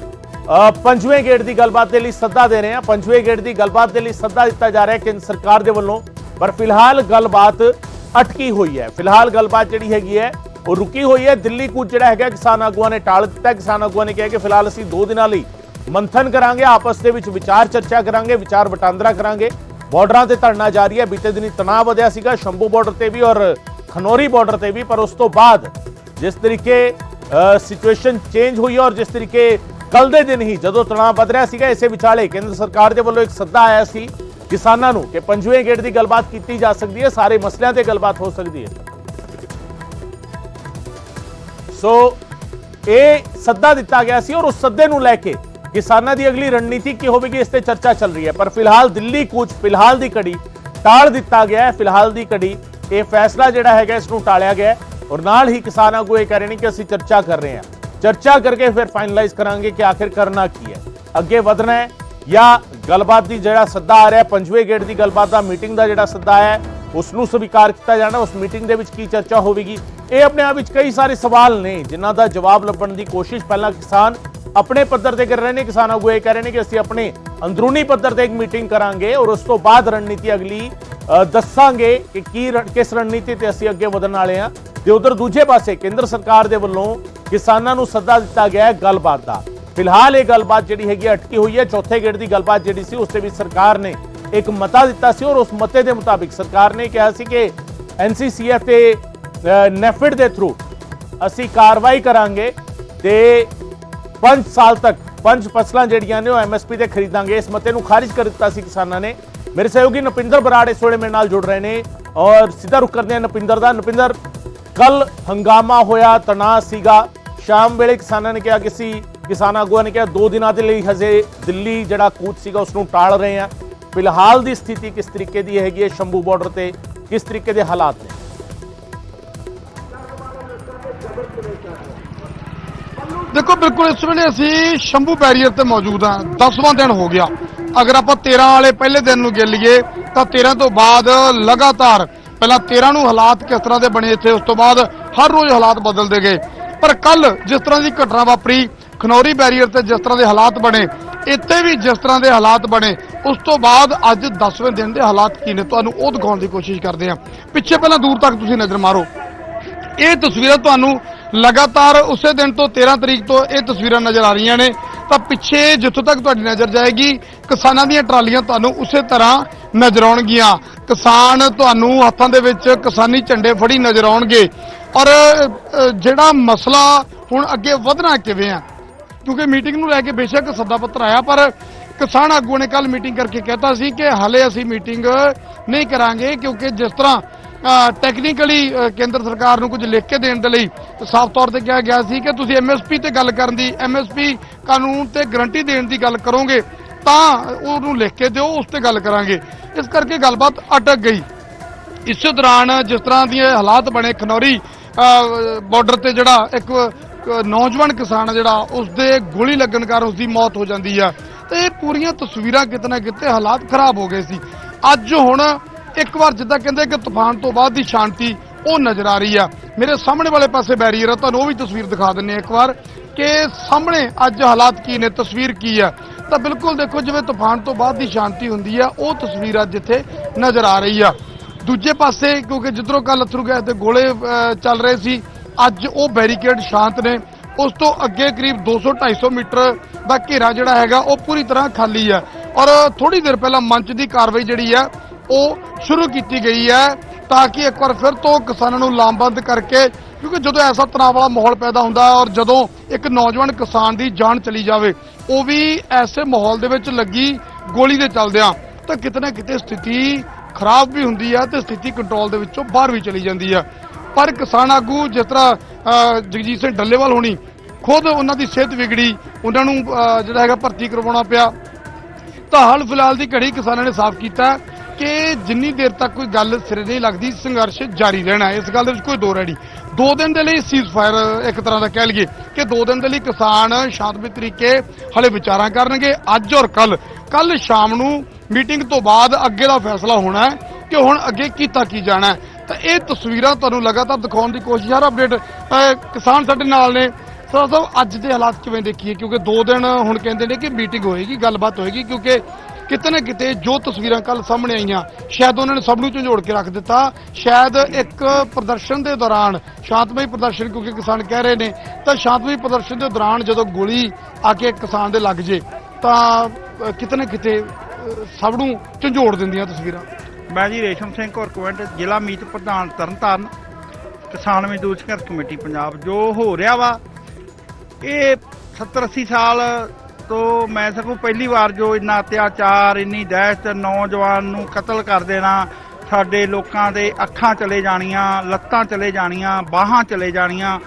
ਪੰਜਵੇਂ ਗੇੜ ਦੀ ਗੱਲਬਾਤ ਦੇ ਲਈ ਸੱਦਾ ਦੇ ਰਹੇ ਹਾਂ। ਪੰਜਵੇਂ ਗੇੜ ਦੀ ਗੱਲਬਾਤ ਦੇ ਲਈ ਸੱਦਾ ਦਿੱਤਾ ਜਾ ਰਿਹਾ ਹੈ ਕੇਂਦਰ ਸਰਕਾਰ ਦੇ ਵੱਲੋਂ। ਪਰ ਫਿਲਹਾਲ ਗੱਲਬਾਤ ਅਟਕੀ ਹੋਈ ਹੈ। ਫਿਲਹਾਲ ਗੱਲਬਾਤ ਜਿਹੜੀ ਹੈਗੀ ਹੈ ਉਹ ਰੁਕੀ ਹੋਈ ਹੈ ਦਿੱਲੀ ਕੂਚ ਜਿਹੜਾ ਹੈਗਾ ਕਿਸਾਨ ਆਗੂਆਂ ਨੇ ਟਾਲ ਦਿੱਤਾ। ਕਿਸਾਨ ਆਗੂਆਂ ਨੇ ਕਿਹਾ ਕਿ ਫਿਲਹਾਲ ਅਸੀਂ 2 ਦਿਨਾਂ ਲਈ ਮੰਥਨ ਕਰਾਂਗੇ, ਆਪਸ ਦੇ ਵਿੱਚ ਵਿਚਾਰ ਚਰਚਾ ਕਰਾਂਗੇ, ਵਿਚਾਰ ਵਟਾਂਦਰਾ ਕਰਾਂਗੇ। ਬਾਰਡਰਾਂ ਤੇ ਧਰਨਾ ਜਾਰੀ ਹੈ, ਬੀਤੇ ਦਿਨੀ ਤਣਾਅ ਵਧਿਆ ਸੀਗਾ, ਸ਼ੰਭੂ ਬਾਰਡਰ ਤੇ ਵੀ ਔਰ ਖਨੌਰੀ ਬਾਰਡਰ ਤੇ ਵੀ, ਪਰ ਉਸ ਤੋਂ ਬਾਅਦ ਜਿਸ ਤਰੀਕੇ ਸਿਚੁਏਸ਼ਨ ਚੇਂਜ ਹੋਈ ਔਰ ਜਿਸ ਤਰੀਕੇ ਕੱਲ ਦੇ ਦਿਨ ਹੀ ਜਦੋਂ ਤਣਾਅ ਵਧ ਰਿਹਾ ਸੀਗਾ, ਇਸੇ ਵਿਚਾਲੇ ਕੇਂਦਰ ਸਰਕਾਰ ਦੇ ਵੱਲੋਂ ਇੱਕ ਸੱਦਾ ਆਇਆ ਸੀ ਕਿਸਾਨਾਂ ਨੂੰ ਕਿ ਪੰਜਵੇਂ ਗੇੜ ਦੀ ਗੱਲਬਾਤ ਕੀਤੀ ਜਾ ਸਕਦੀ ਹੈ, ਸਾਰੇ ਮਸਲਿਆਂ ਤੇ ਗੱਲਬਾਤ ਹੋ ਸਕਦੀ ਹੈ। ਸੋ ਇਹ ਸੱਦਾ ਦਿੱਤਾ ਗਿਆ ਸੀ ਔਰ ਉਸ ਸੱਦੇ ਨੂੰ ਲੈ ਕੇ ਕਿਸਾਨਾਂ ਦੀ ਅਗਲੀ ਰਣਨੀਤੀ ਕੀ ਹੋਵੇਗੀ ਇਸ ਤੇ ਚਰਚਾ ਚੱਲ ਰਹੀ ਹੈ। ਪਰ ਫਿਲਹਾਲ ਦਿੱਲੀ ਕੂਚ ਫਿਲਹਾਲ ਦੀ ਕੜੀ ਟਾਲ ਦਿੱਤਾ ਗਿਆ ਹੈ। ਫਿਲਹਾਲ ਦੀ ਕੜੀ ਇਹ ਫੈਸਲਾ ਜਿਹੜਾ ਹੈਗਾ ਇਸ ਨੂੰ ਟਾਲਿਆ ਗਿਆ ਔਰ ਨਾਲ ਹੀ ਕਿਸਾਨ ਆਗੂ ਇਹ ਕਹਿ ਰਹੇ ਨੇ ਕਿ ਅਸੀਂ ਚਰਚਾ ਕਰ ਰਹੇ ਹਾਂ। ਚਰਚਾ ਕਰਕੇ ਫਿਰ ਫਾਈਨਲਾਈਜ਼ ਕਰਾਂਗੇ ਕਿ ਆਖਿਰ ਕਰਨਾ ਕੀ ਹੈ। ਅੱਗੇ ਵਧਣਾ ਹੈ ਜਾਂ ਗੱਲਬਾਤ ਦੀ ਜਿਹੜਾ ਸੱਦਾ ਆ ਰਿਹਾ ਪੰਜਵੇਂ ਗੇਟ ਦੀ ਗੱਲਬਾਤ ਦਾ ਮੀਟਿੰਗ ਦਾ ਜਿਹੜਾ ਸੱਦਾ ਹੈ ਉਸ ਨੂੰ ਸਵੀਕਾਰ ਕੀਤਾ ਜਾਣਾ, ਉਸ ਮੀਟਿੰਗ ਦੇ ਵਿੱਚ ਕੀ ਚਰਚਾ ਹੋਵੇਗੀ? ਇਹ ਆਪਣੇ ਆਪ ਵਿੱਚ ਕਈ ਸਾਰੇ ਸਵਾਲ ਨੇ, ਜਿਨ੍ਹਾਂ ਦਾ ਜਵਾਬ ਲੱਭਣ ਦੀ ਕੋਸ਼ਿਸ਼ ਪਹਿਲਾਂ ਕਿਸਾਨ ਆਪਣੇ ਪੱਧਰ ਤੇ ਕਰ ਰਹੇ ਨੇ। ਕਿਸਾਨ ਆਗੂ ਇਹ ਕਹਿ ਰਹੇ ਨੇ ਕਿ ਅਸੀਂ ਆਪਣੇ ਅੰਦਰੂਨੀ ਪੱਧਰ ਤੇ ਇੱਕ ਮੀਟਿੰਗ ਕਰਾਂਗੇ ਔਰ ਉਸ ਤੋਂ ਬਾਅਦ ਰਣਨੀਤੀ ਅਗਲੀ ਦੱਸਾਂਗੇ ਕਿ ਕੀ ਕਿਸ ਰਣਨੀਤੀ ਤੇ ਅਸੀਂ ਅੱਗੇ ਵਧਣ ਵਾਲੇ ਹਾਂ। ਤੇ ਉਧਰ ਦੂਜੇ ਪਾਸੇ ਕੇਂਦਰ ਸਰਕਾਰ ਦੇ ਵੱਲੋਂ ਕਿਸਾਨਾਂ ਨੂੰ ਸੱਦਾ ਦਿੱਤਾ ਗਿਆ ਹੈ ਗੱਲਬਾਤ ਦਾ। ਫਿਲਹਾਲ ਇਹ ਗੱਲਬਾਤ ਜਿਹੜੀ ਹੈਗੀ ਅਟਕੀ ਹੋਈ ਹੈ। ਚੌਥੇ ਗੇੜ ਦੀ ਗੱਲਬਾਤ ਜਿਹੜੀ ਸੀ, ਉਸ ਤੇ ਵੀ ਸਰਕਾਰ ਨੇ ਇੱਕ ਮਤਾ ਦਿੱਤਾ ਸੀ ਔਰ ਉਸ ਮਤੇ ਦੇ ਮੁਤਾਬਿਕ ਸਰਕਾਰ ਨੇ ਕਿਹਾ ਸੀ ਕਿ ਐਨਸੀਸੀਐਫ ਤੇ ਨੈਫਿਡ ਦੇ ਥਰੂ ਅਸੀਂ ਕਾਰਵਾਈ ਕਰਾਂਗੇ ਤੇ 5 ਸਾਲ ਤੱਕ, ਪੰਜ ਫਸਲਾਂ ਜਿਹੜੀਆਂ ਨੇ ਉਹ ਐਮਐਸਪੀ ਤੇ ਖਰੀਦਾਂਗੇ। ਇਸ ਮਤੇ ਨੂੰ ਖਾਰਿਜ ਕਰ ਦਿੱਤਾ ਸੀ ਕਿਸਾਨਾਂ ਨੇ। ਮੇਰੇ ਸਹਿਯੋਗੀ ਨਪਿੰਦਰ ਬਰਾੜ ਇਸ ਵੇਲੇ ਮੇਰੇ ਨਾਲ ਜੁੜ ਰਹੇ ਨੇ ਔਰ ਸਿੱਧਾ ਰੁਕ ਕਰਦੇ ਹਾਂ ਨਪਿੰਦਰ ਦਾ। ਨਪਿੰਦਰ ਕੱਲ ਹੰਗਾਮਾ ਹੋਇਆ, ਤਣਾਅ ਸੀਗਾ। ਸ਼ਾਮ ਵੇਲੇ ਕਿਸਾਨਾਂ ਨੇ ਕਿਹਾ ਕਿ ਸੀ ਕਿਸਾਨ ਆਗੂਆਂ ਨੇ ਕਿਹਾ, ਦੋ ਦਿਨਾਂ ਦੇ ਲਈ ਹਜੇ ਦਿੱਲੀ ਜਿਹੜਾ ਕੂਚ ਸੀਗਾ ਉਸ ਨੂੰ ਟਾਲ ਰਹੇ ਆ ਫਿਲਹਾਲ ਦੀ ਸਥਿਤੀ ਕਿਸ ਤਰੀਕੇ ਦੀ ਹੈਗੀ ਹੈ ਸ਼ੰਭੂ ਬਾਰਡਰ ਤੇ, ਕਿਸ ਤਰੀਕੇ ਦੇ ਹਾਲਾਤ ਨੇ? ਦੇਖੋ, ਬਿਲਕੁਲ ਇਸ ਵੇਲੇ ਅਸੀਂ ਸ਼ੰਭੂ ਬੈਰੀਅਰ ਤੇ ਮੌਜੂਦ ਹਾਂ। 10ਵਾਂ ਦਿਨ ਹੋ ਗਿਆ। ਅਗਰ ਆਪਾਂ 13 ਵਾਲੇ ਪਹਿਲੇ ਦਿਨ ਨੂੰ ਗਿਣ ਲਈਏ, ਤਾਂ 13 ਤੋਂ ਬਾਅਦ ਲਗਾਤਾਰ ਪਹਿਲਾਂ 13 ਨੂੰ ਹਾਲਾਤ ਕਿਸ ਤਰ੍ਹਾਂ ਦੇ ਬਣੇ ਇੱਥੇ, ਉਸ ਤੋਂ ਬਾਅਦ ਹਰ ਰੋਜ਼ ਹਾਲਾਤ ਬਦਲਦੇ ਗਏ। ਪਰ ਕੱਲ ਜਿਸ ਤਰ੍ਹਾਂ ਦੀ ਘਟਨਾ ਵਾਪਰੀ, ਖਨੌਰੀ ਬੈਰੀਅਰ ਤੇ ਜਿਸ ਤਰ੍ਹਾਂ ਦੇ ਹਾਲਾਤ ਬਣੇ, ਇੱਥੇ ਵੀ ਜਿਸ ਤਰ੍ਹਾਂ ਦੇ ਹਾਲਾਤ ਬਣੇ, ਉਸ ਤੋਂ ਬਾਅਦ ਅੱਜ 10ਵੇਂ ਦਿਨ ਦੇ ਹਾਲਾਤ ਕੀ ਨੇ, ਤੁਹਾਨੂੰ ਉਹ ਦਿਖਾਉਣ ਦੀ ਕੋਸ਼ਿਸ਼ ਕਰਦੇ ਹਾਂ। ਪਿੱਛੇ ਪਹਿਲਾਂ ਦੂਰ ਤੱਕ ਤੁਸੀਂ ਨਜ਼ਰ ਮਾਰੋ। ਇਹ ਤਸਵੀਰਾਂ ਤੁਹਾਨੂੰ ਲਗਾਤਾਰ ਉਸੇ ਦਿਨ ਤੋਂ 13 ਤਰੀਕ ਤੋਂ ਇਹ ਤਸਵੀਰਾਂ ਨਜ਼ਰ ਆ ਰਹੀਆਂ ਨੇ। ਤਾਂ ਪਿੱਛੇ ਜਿੱਥੋਂ ਤੱਕ ਤੁਹਾਡੀ ਨਜ਼ਰ ਜਾਏਗੀ, ਕਿਸਾਨਾਂ ਦੀਆਂ ਟਰਾਲੀਆਂ ਤੁਹਾਨੂੰ ਉਸੇ ਤਰ੍ਹਾਂ ਨਜ਼ਰ ਆਉਣਗੀਆਂ। ਕਿਸਾਨ ਤੁਹਾਨੂੰ ਹੱਥਾਂ ਦੇ ਵਿੱਚ ਕਿਸਾਨੀ ਝੰਡੇ ਫੜੀ ਨਜ਼ਰ ਆਉਣਗੇ। ਔਰ ਜਿਹੜਾ ਮਸਲਾ ਹੁਣ ਅੱਗੇ ਵਧਣਾ ਕਿਵੇਂ ਆ? ਕਿਉਂਕਿ ਮੀਟਿੰਗ ਨੂੰ ਲੈ ਕੇ ਬੇਸ਼ੱਕ ਸੱਦਾ ਪੱਤਰ ਆਇਆ, ਪਰ ਕਿਸਾਨ ਆਗੂ ਨੇ ਕੱਲ ਮੀਟਿੰਗ ਕਰਕੇ ਕਹਿਤਾ ਸੀ ਕਿ ਹਾਲੇ ਅਸੀਂ ਮੀਟਿੰਗ ਨਹੀਂ ਕਰਾਂਗੇ, ਕਿਉਂਕਿ ਜਿਸ ਤਰ੍ਹਾਂ ਟੈਕਨੀਕਲੀ ਕੇਂਦਰ ਸਰਕਾਰ ਨੂੰ ਕੁਝ ਲਿਖ ਕੇ ਦੇਣ ਦੇ ਲਈ ਸਾਫ਼ ਤੌਰ ਤੇ ਕਿਹਾ ਗਿਆ ਸੀ ਕਿ ਤੁਸੀਂ ਐਮਐਸਪੀ ਤੇ ਗੱਲ ਕਰਨ ਦੀ ਐਮਐਸਪੀ ਕਾਨੂੰਨ ਤੇ ਗਰੰਟੀ ਦੇਣ ਦੀ ਗੱਲ ਕਰੋਗੇ, ਤਾਂ ਉਹਨੂੰ ਲਿਖ ਕੇ ਦਿਓ, ਉਸ ਤੇ ਗੱਲ ਕਰਾਂਗੇ। ਇਸ ਕਰਕੇ ਗੱਲਬਾਤ ਅਟਕ ਗਈ। ਇਸੇ ਦੌਰਾਨ ਜਿਸ ਤਰ੍ਹਾਂ ਦੇ ਹਾਲਾਤ ਬਣੇ, ਖਨੌਰੀ ਬਾਰਡਰ ਤੇ ਜਿਹੜਾ ਇੱਕ ਨੌਜਵਾਨ ਕਿਸਾਨ ਆ ਜਿਹੜਾ ਉਸ ਦੇ ਗੋਲੀ ਲੱਗਣ ਕਾਰਨ ਉਸ ਦੀ ਮੌਤ ਹੋ ਜਾਂਦੀ ਆ। ਤੇ ਇਹ ਪੂਰੀਆਂ ਤਸਵੀਰਾਂ ਕਿਤੇ ਨਾ ਕਿਤੇ ਹਾਲਾਤ ਖਰਾਬ ਹੋ ਗਏ ਸੀ। ਅੱਜ ਹੁਣ ਇੱਕ ਵਾਰ ਜਿੱਦਾਂ ਕਹਿੰਦੇ ਕਿ ਤੂਫਾਨ ਤੋਂ ਬਾਅਦ ਦੀ ਸ਼ਾਂਤੀ ਉਹ ਨਜ਼ਰ ਆ ਰਹੀ ਆ। ਮੇਰੇ ਸਾਹਮਣੇ ਵਾਲੇ ਪਾਸੇ ਬੈਰੀਅਰ ਆ ਤੁਹਾਨੂੰ ਉਹ ਵੀ ਤਸਵੀਰ ਦਿਖਾ ਦਿੰਨੇ ਆ ਇੱਕ ਵਾਰ ਕਿ ਸਾਹਮਣੇ ਅੱਜ ਹਾਲਾਤ ਕੀ ਨੇ, ਤਸਵੀਰ ਕੀ ਹੈ ਤਾਂ ਬਿਲਕੁਲ ਦੇਖੋ, ਜਿਵੇਂ ਤੂਫਾਨ ਤੋਂ ਬਾਅਦ ਦੀ ਸ਼ਾਂਤੀ ਹੁੰਦੀ ਆ, ਉਹ ਤਸਵੀਰ ਅੱਜ ਇੱਥੇ ਨਜ਼ਰ ਆ ਰਹੀ ਆ। ਦੂਜੇ ਪਾਸੇ, ਕਿਉਂਕਿ ਜਿੱਧਰੋਂ ਕੱਲ ਅਥਰੂ ਗਏ ਦੇ ਗੋਲੇ ਚੱਲ ਰਹੇ ਸੀ, ਅੱਜ ਉਹ ਬੈਰੀਕੇਡ ਸ਼ਾਂਤ ਨੇ। ਉਸ ਤੋਂ ਅੱਗੇ ਕਰੀਬ 200 250 ਮੀਟਰ ਦਾ ਘੇਰਾ ਜਿਹੜਾ ਹੈਗਾ, ਉਹ ਪੂਰੀ ਤਰ੍ਹਾਂ ਖਾਲੀ ਹੈ ਔਰ ਥੋੜੀ ਦੇਰ ਪਹਿਲਾਂ ਮੰਚ ਦੀ ਕਾਰਵਾਈ ਜਿਹੜੀ ਹੈ ਉਹ ਸ਼ੁਰੂ ਕੀਤੀ ਗਈ ਹੈ ਤਾਂ ਕਿ ਇੱਕ ਵਾਰ ਫਿਰ ਤੋਂ ਕਿਸਾਨਾਂ ਨੂੰ ਲਾਮਬੰਦ ਕਰਕੇ, ਕਿਉਂਕਿ ਜਦੋਂ ਐਸਾ ਤਣਾਅ ਵਾਲਾ ਮਾਹੌਲ ਪੈਦਾ ਹੁੰਦਾ ਔਰ ਜਦੋਂ ਇੱਕ ਨੌਜਵਾਨ ਕਿਸਾਨ ਦੀ ਜਾਨ ਚਲੀ ਜਾਵੇ, ਉਹ ਵੀ ਐਸੇ ਮਾਹੌਲ ਦੇ ਵਿੱਚ ਲੱਗੀ ਗੋਲੀ ਦੇ ਚੱਲਦਿਆਂ, ਤਾਂ ਕਿਤੇ ਨਾ ਕਿਤੇ ਸਥਿਤੀ ਖਰਾਬ ਵੀ ਹੁੰਦੀ ਹੈ ਤੇ ਸਥਿਤੀ ਕੰਟਰੋਲ ਦੇ ਵਿੱਚੋਂ ਬਾਹਰ ਵੀ ਚਲੀ ਜਾਂਦੀ ਹੈ। ਪਰ ਕਿਸਾਨ ਆਗੂ ਜਿਸ ਤਰ੍ਹਾਂ ਜਗਜੀਤ ਸਿੰਘ ਡੱਲੇਵਾਲ ਹੋਣੀ, ਖੁਦ ਉਹਨਾਂ ਦੀ ਸਿਹਤ ਵਿਗੜੀ, ਉਹਨਾਂ ਨੂੰ ਜਿਹੜਾ ਹੈਗਾ ਭਰਤੀ ਕਰਵਾਉਣਾ ਪਿਆ। ਤਾਂ ਹਾਲ ਫਿਲਹਾਲ ਦੀ ਘੜੀ ਕਿਸਾਨਾਂ ਨੇ ਸਾਫ਼ ਕੀਤਾ। ਕਿ ਜਿੰਨੀ ਦੇਰ ਤੱਕ ਕੋਈ ਗੱਲ ਸਿਰੇ ਨਹੀਂ ਲੱਗਦੀ, ਸੰਘਰਸ਼ ਜਾਰੀ ਰਹਿਣਾ ਇਸ ਗੱਲ ਦੇ ਵਿੱਚ ਕੋਈ ਦੋ ਰੈਡੀ। ਦੋ ਦਿਨ ਦੇ ਲਈ ਸੀਜ਼ ਫਾਇਰ ਇੱਕ ਤਰ੍ਹਾਂ ਦਾ ਕਹਿ ਲਈਏ ਕਿ ਦੋ ਦਿਨ ਦੇ ਲਈ ਕਿਸਾਨ ਸ਼ਾਂਤਮਈ ਤਰੀਕੇ ਹਲੇ ਵਿਚਾਰਾਂ ਕਰਨਗੇ। ਅੱਜ ਔਰ ਕੱਲ। ਕੱਲ ਸ਼ਾਮ ਨੂੰ ਮੀਟਿੰਗ ਤੋਂ ਬਾਅਦ ਅੱਗੇ ਦਾ ਫੈਸਲਾ ਹੋਣਾ ਹੈ ਕਿ ਹੁਣ ਅੱਗੇ ਕੀਤਾ ਕੀ ਜਾਣਾ ਹੈ। ਤਾਂ ਇਹ ਤਸਵੀਰਾਂ ਤੁਹਾਨੂੰ ਲਗਾਤਾਰ ਦਿਖਾਉਣ ਦੀ ਕੋਸ਼ਿਸ਼ ਹਰ ਅਪਡੇਟ ਕਿਸਾਨ ਸਾਡੇ ਨਾਲ ਨੇ। ਸਰ ਸਾਹਿਬ ਅੱਜ ਦੇ ਹਾਲਾਤ ਕਿਵੇਂ ਦੇਖੀਏ? ਕਿਉਂਕਿ ਦੋ ਦਿਨ ਹੁਣ ਕਹਿੰਦੇ ਨੇ ਕਿ ਮੀਟਿੰਗ ਹੋਏਗੀ, ਗੱਲਬਾਤ ਹੋਏਗੀ, ਕਿਉਂਕਿ ਕਿਤੇ ਨਾ ਕਿਤੇ ਜੋ ਤਸਵੀਰਾਂ ਕੱਲ ਸਾਹਮਣੇ ਆਈਆਂ, ਸ਼ਾਇਦ ਉਹਨਾਂ ਨੇ ਸਭ ਨੂੰ ਝੰਜੋੜ ਕੇ ਰੱਖ ਦਿੱਤਾ। ਸ਼ਾਇਦ ਇੱਕ ਪ੍ਰਦਰਸ਼ਨ ਦੇ ਦੌਰਾਨ, ਸ਼ਾਂਤਮਈ ਪ੍ਰਦਰਸ਼ਨ, ਕਿਉਂਕਿ ਕਿਸਾਨ ਕਹਿ ਰਹੇ ਨੇ, ਤਾਂ ਸ਼ਾਂਤਮਈ ਪ੍ਰਦਰਸ਼ਨ ਦੇ ਦੌਰਾਨ ਜਦੋਂ ਗੋਲੀ ਆ ਕੇ ਕਿਸਾਨ ਦੇ ਲੱਗ ਜੇ, ਤਾਂ ਕਿਤੇ ਨਾ ਕਿਤੇ ਸਭ ਨੂੰ ਝੰਜੋੜ ਦਿੰਦੀਆਂ ਤਸਵੀਰਾਂ। ਮੈਂ ਜੀ ਰੇਸ਼ਮ ਸਿੰਘ ਕੋਰਕਵੈਂਟ ਜ਼ਿਲ੍ਹਾ ਮੀਤ ਪ੍ਰਧਾਨ ਤਰਨਤਾਰਨ, ਕਿਸਾਨ ਮਜ਼ਦੂਰ ਸੰਘਰਸ਼ ਕਮੇਟੀ ਪੰਜਾਬ। ਜੋ ਹੋ ਰਿਹਾ ਵਾ, ਇਹ 70 80 ਸਾਲ ਤੋਂ ਮੈਂ ਸਕੂ ਪਹਿਲੀ ਵਾਰ ਜੋ ਇੰਨਾ ਅਤਿਆਚਾਰ, ਇੰਨੀ ਦਹਿਸ਼ਤ ਨੌਜਵਾਨ ਨੂੰ ਕਤਲ ਕਰ ਦੇਣਾ, ਸਾਡੇ ਲੋਕਾਂ ਦੇ ਅੱਖਾਂ ਚਲੇ ਜਾਣੀਆਂ, ਲੱਤਾਂ ਚਲੇ ਜਾਣੀਆਂ, ਬਾਹਾਂ ਚਲੇ ਜਾਣੀਆਂ,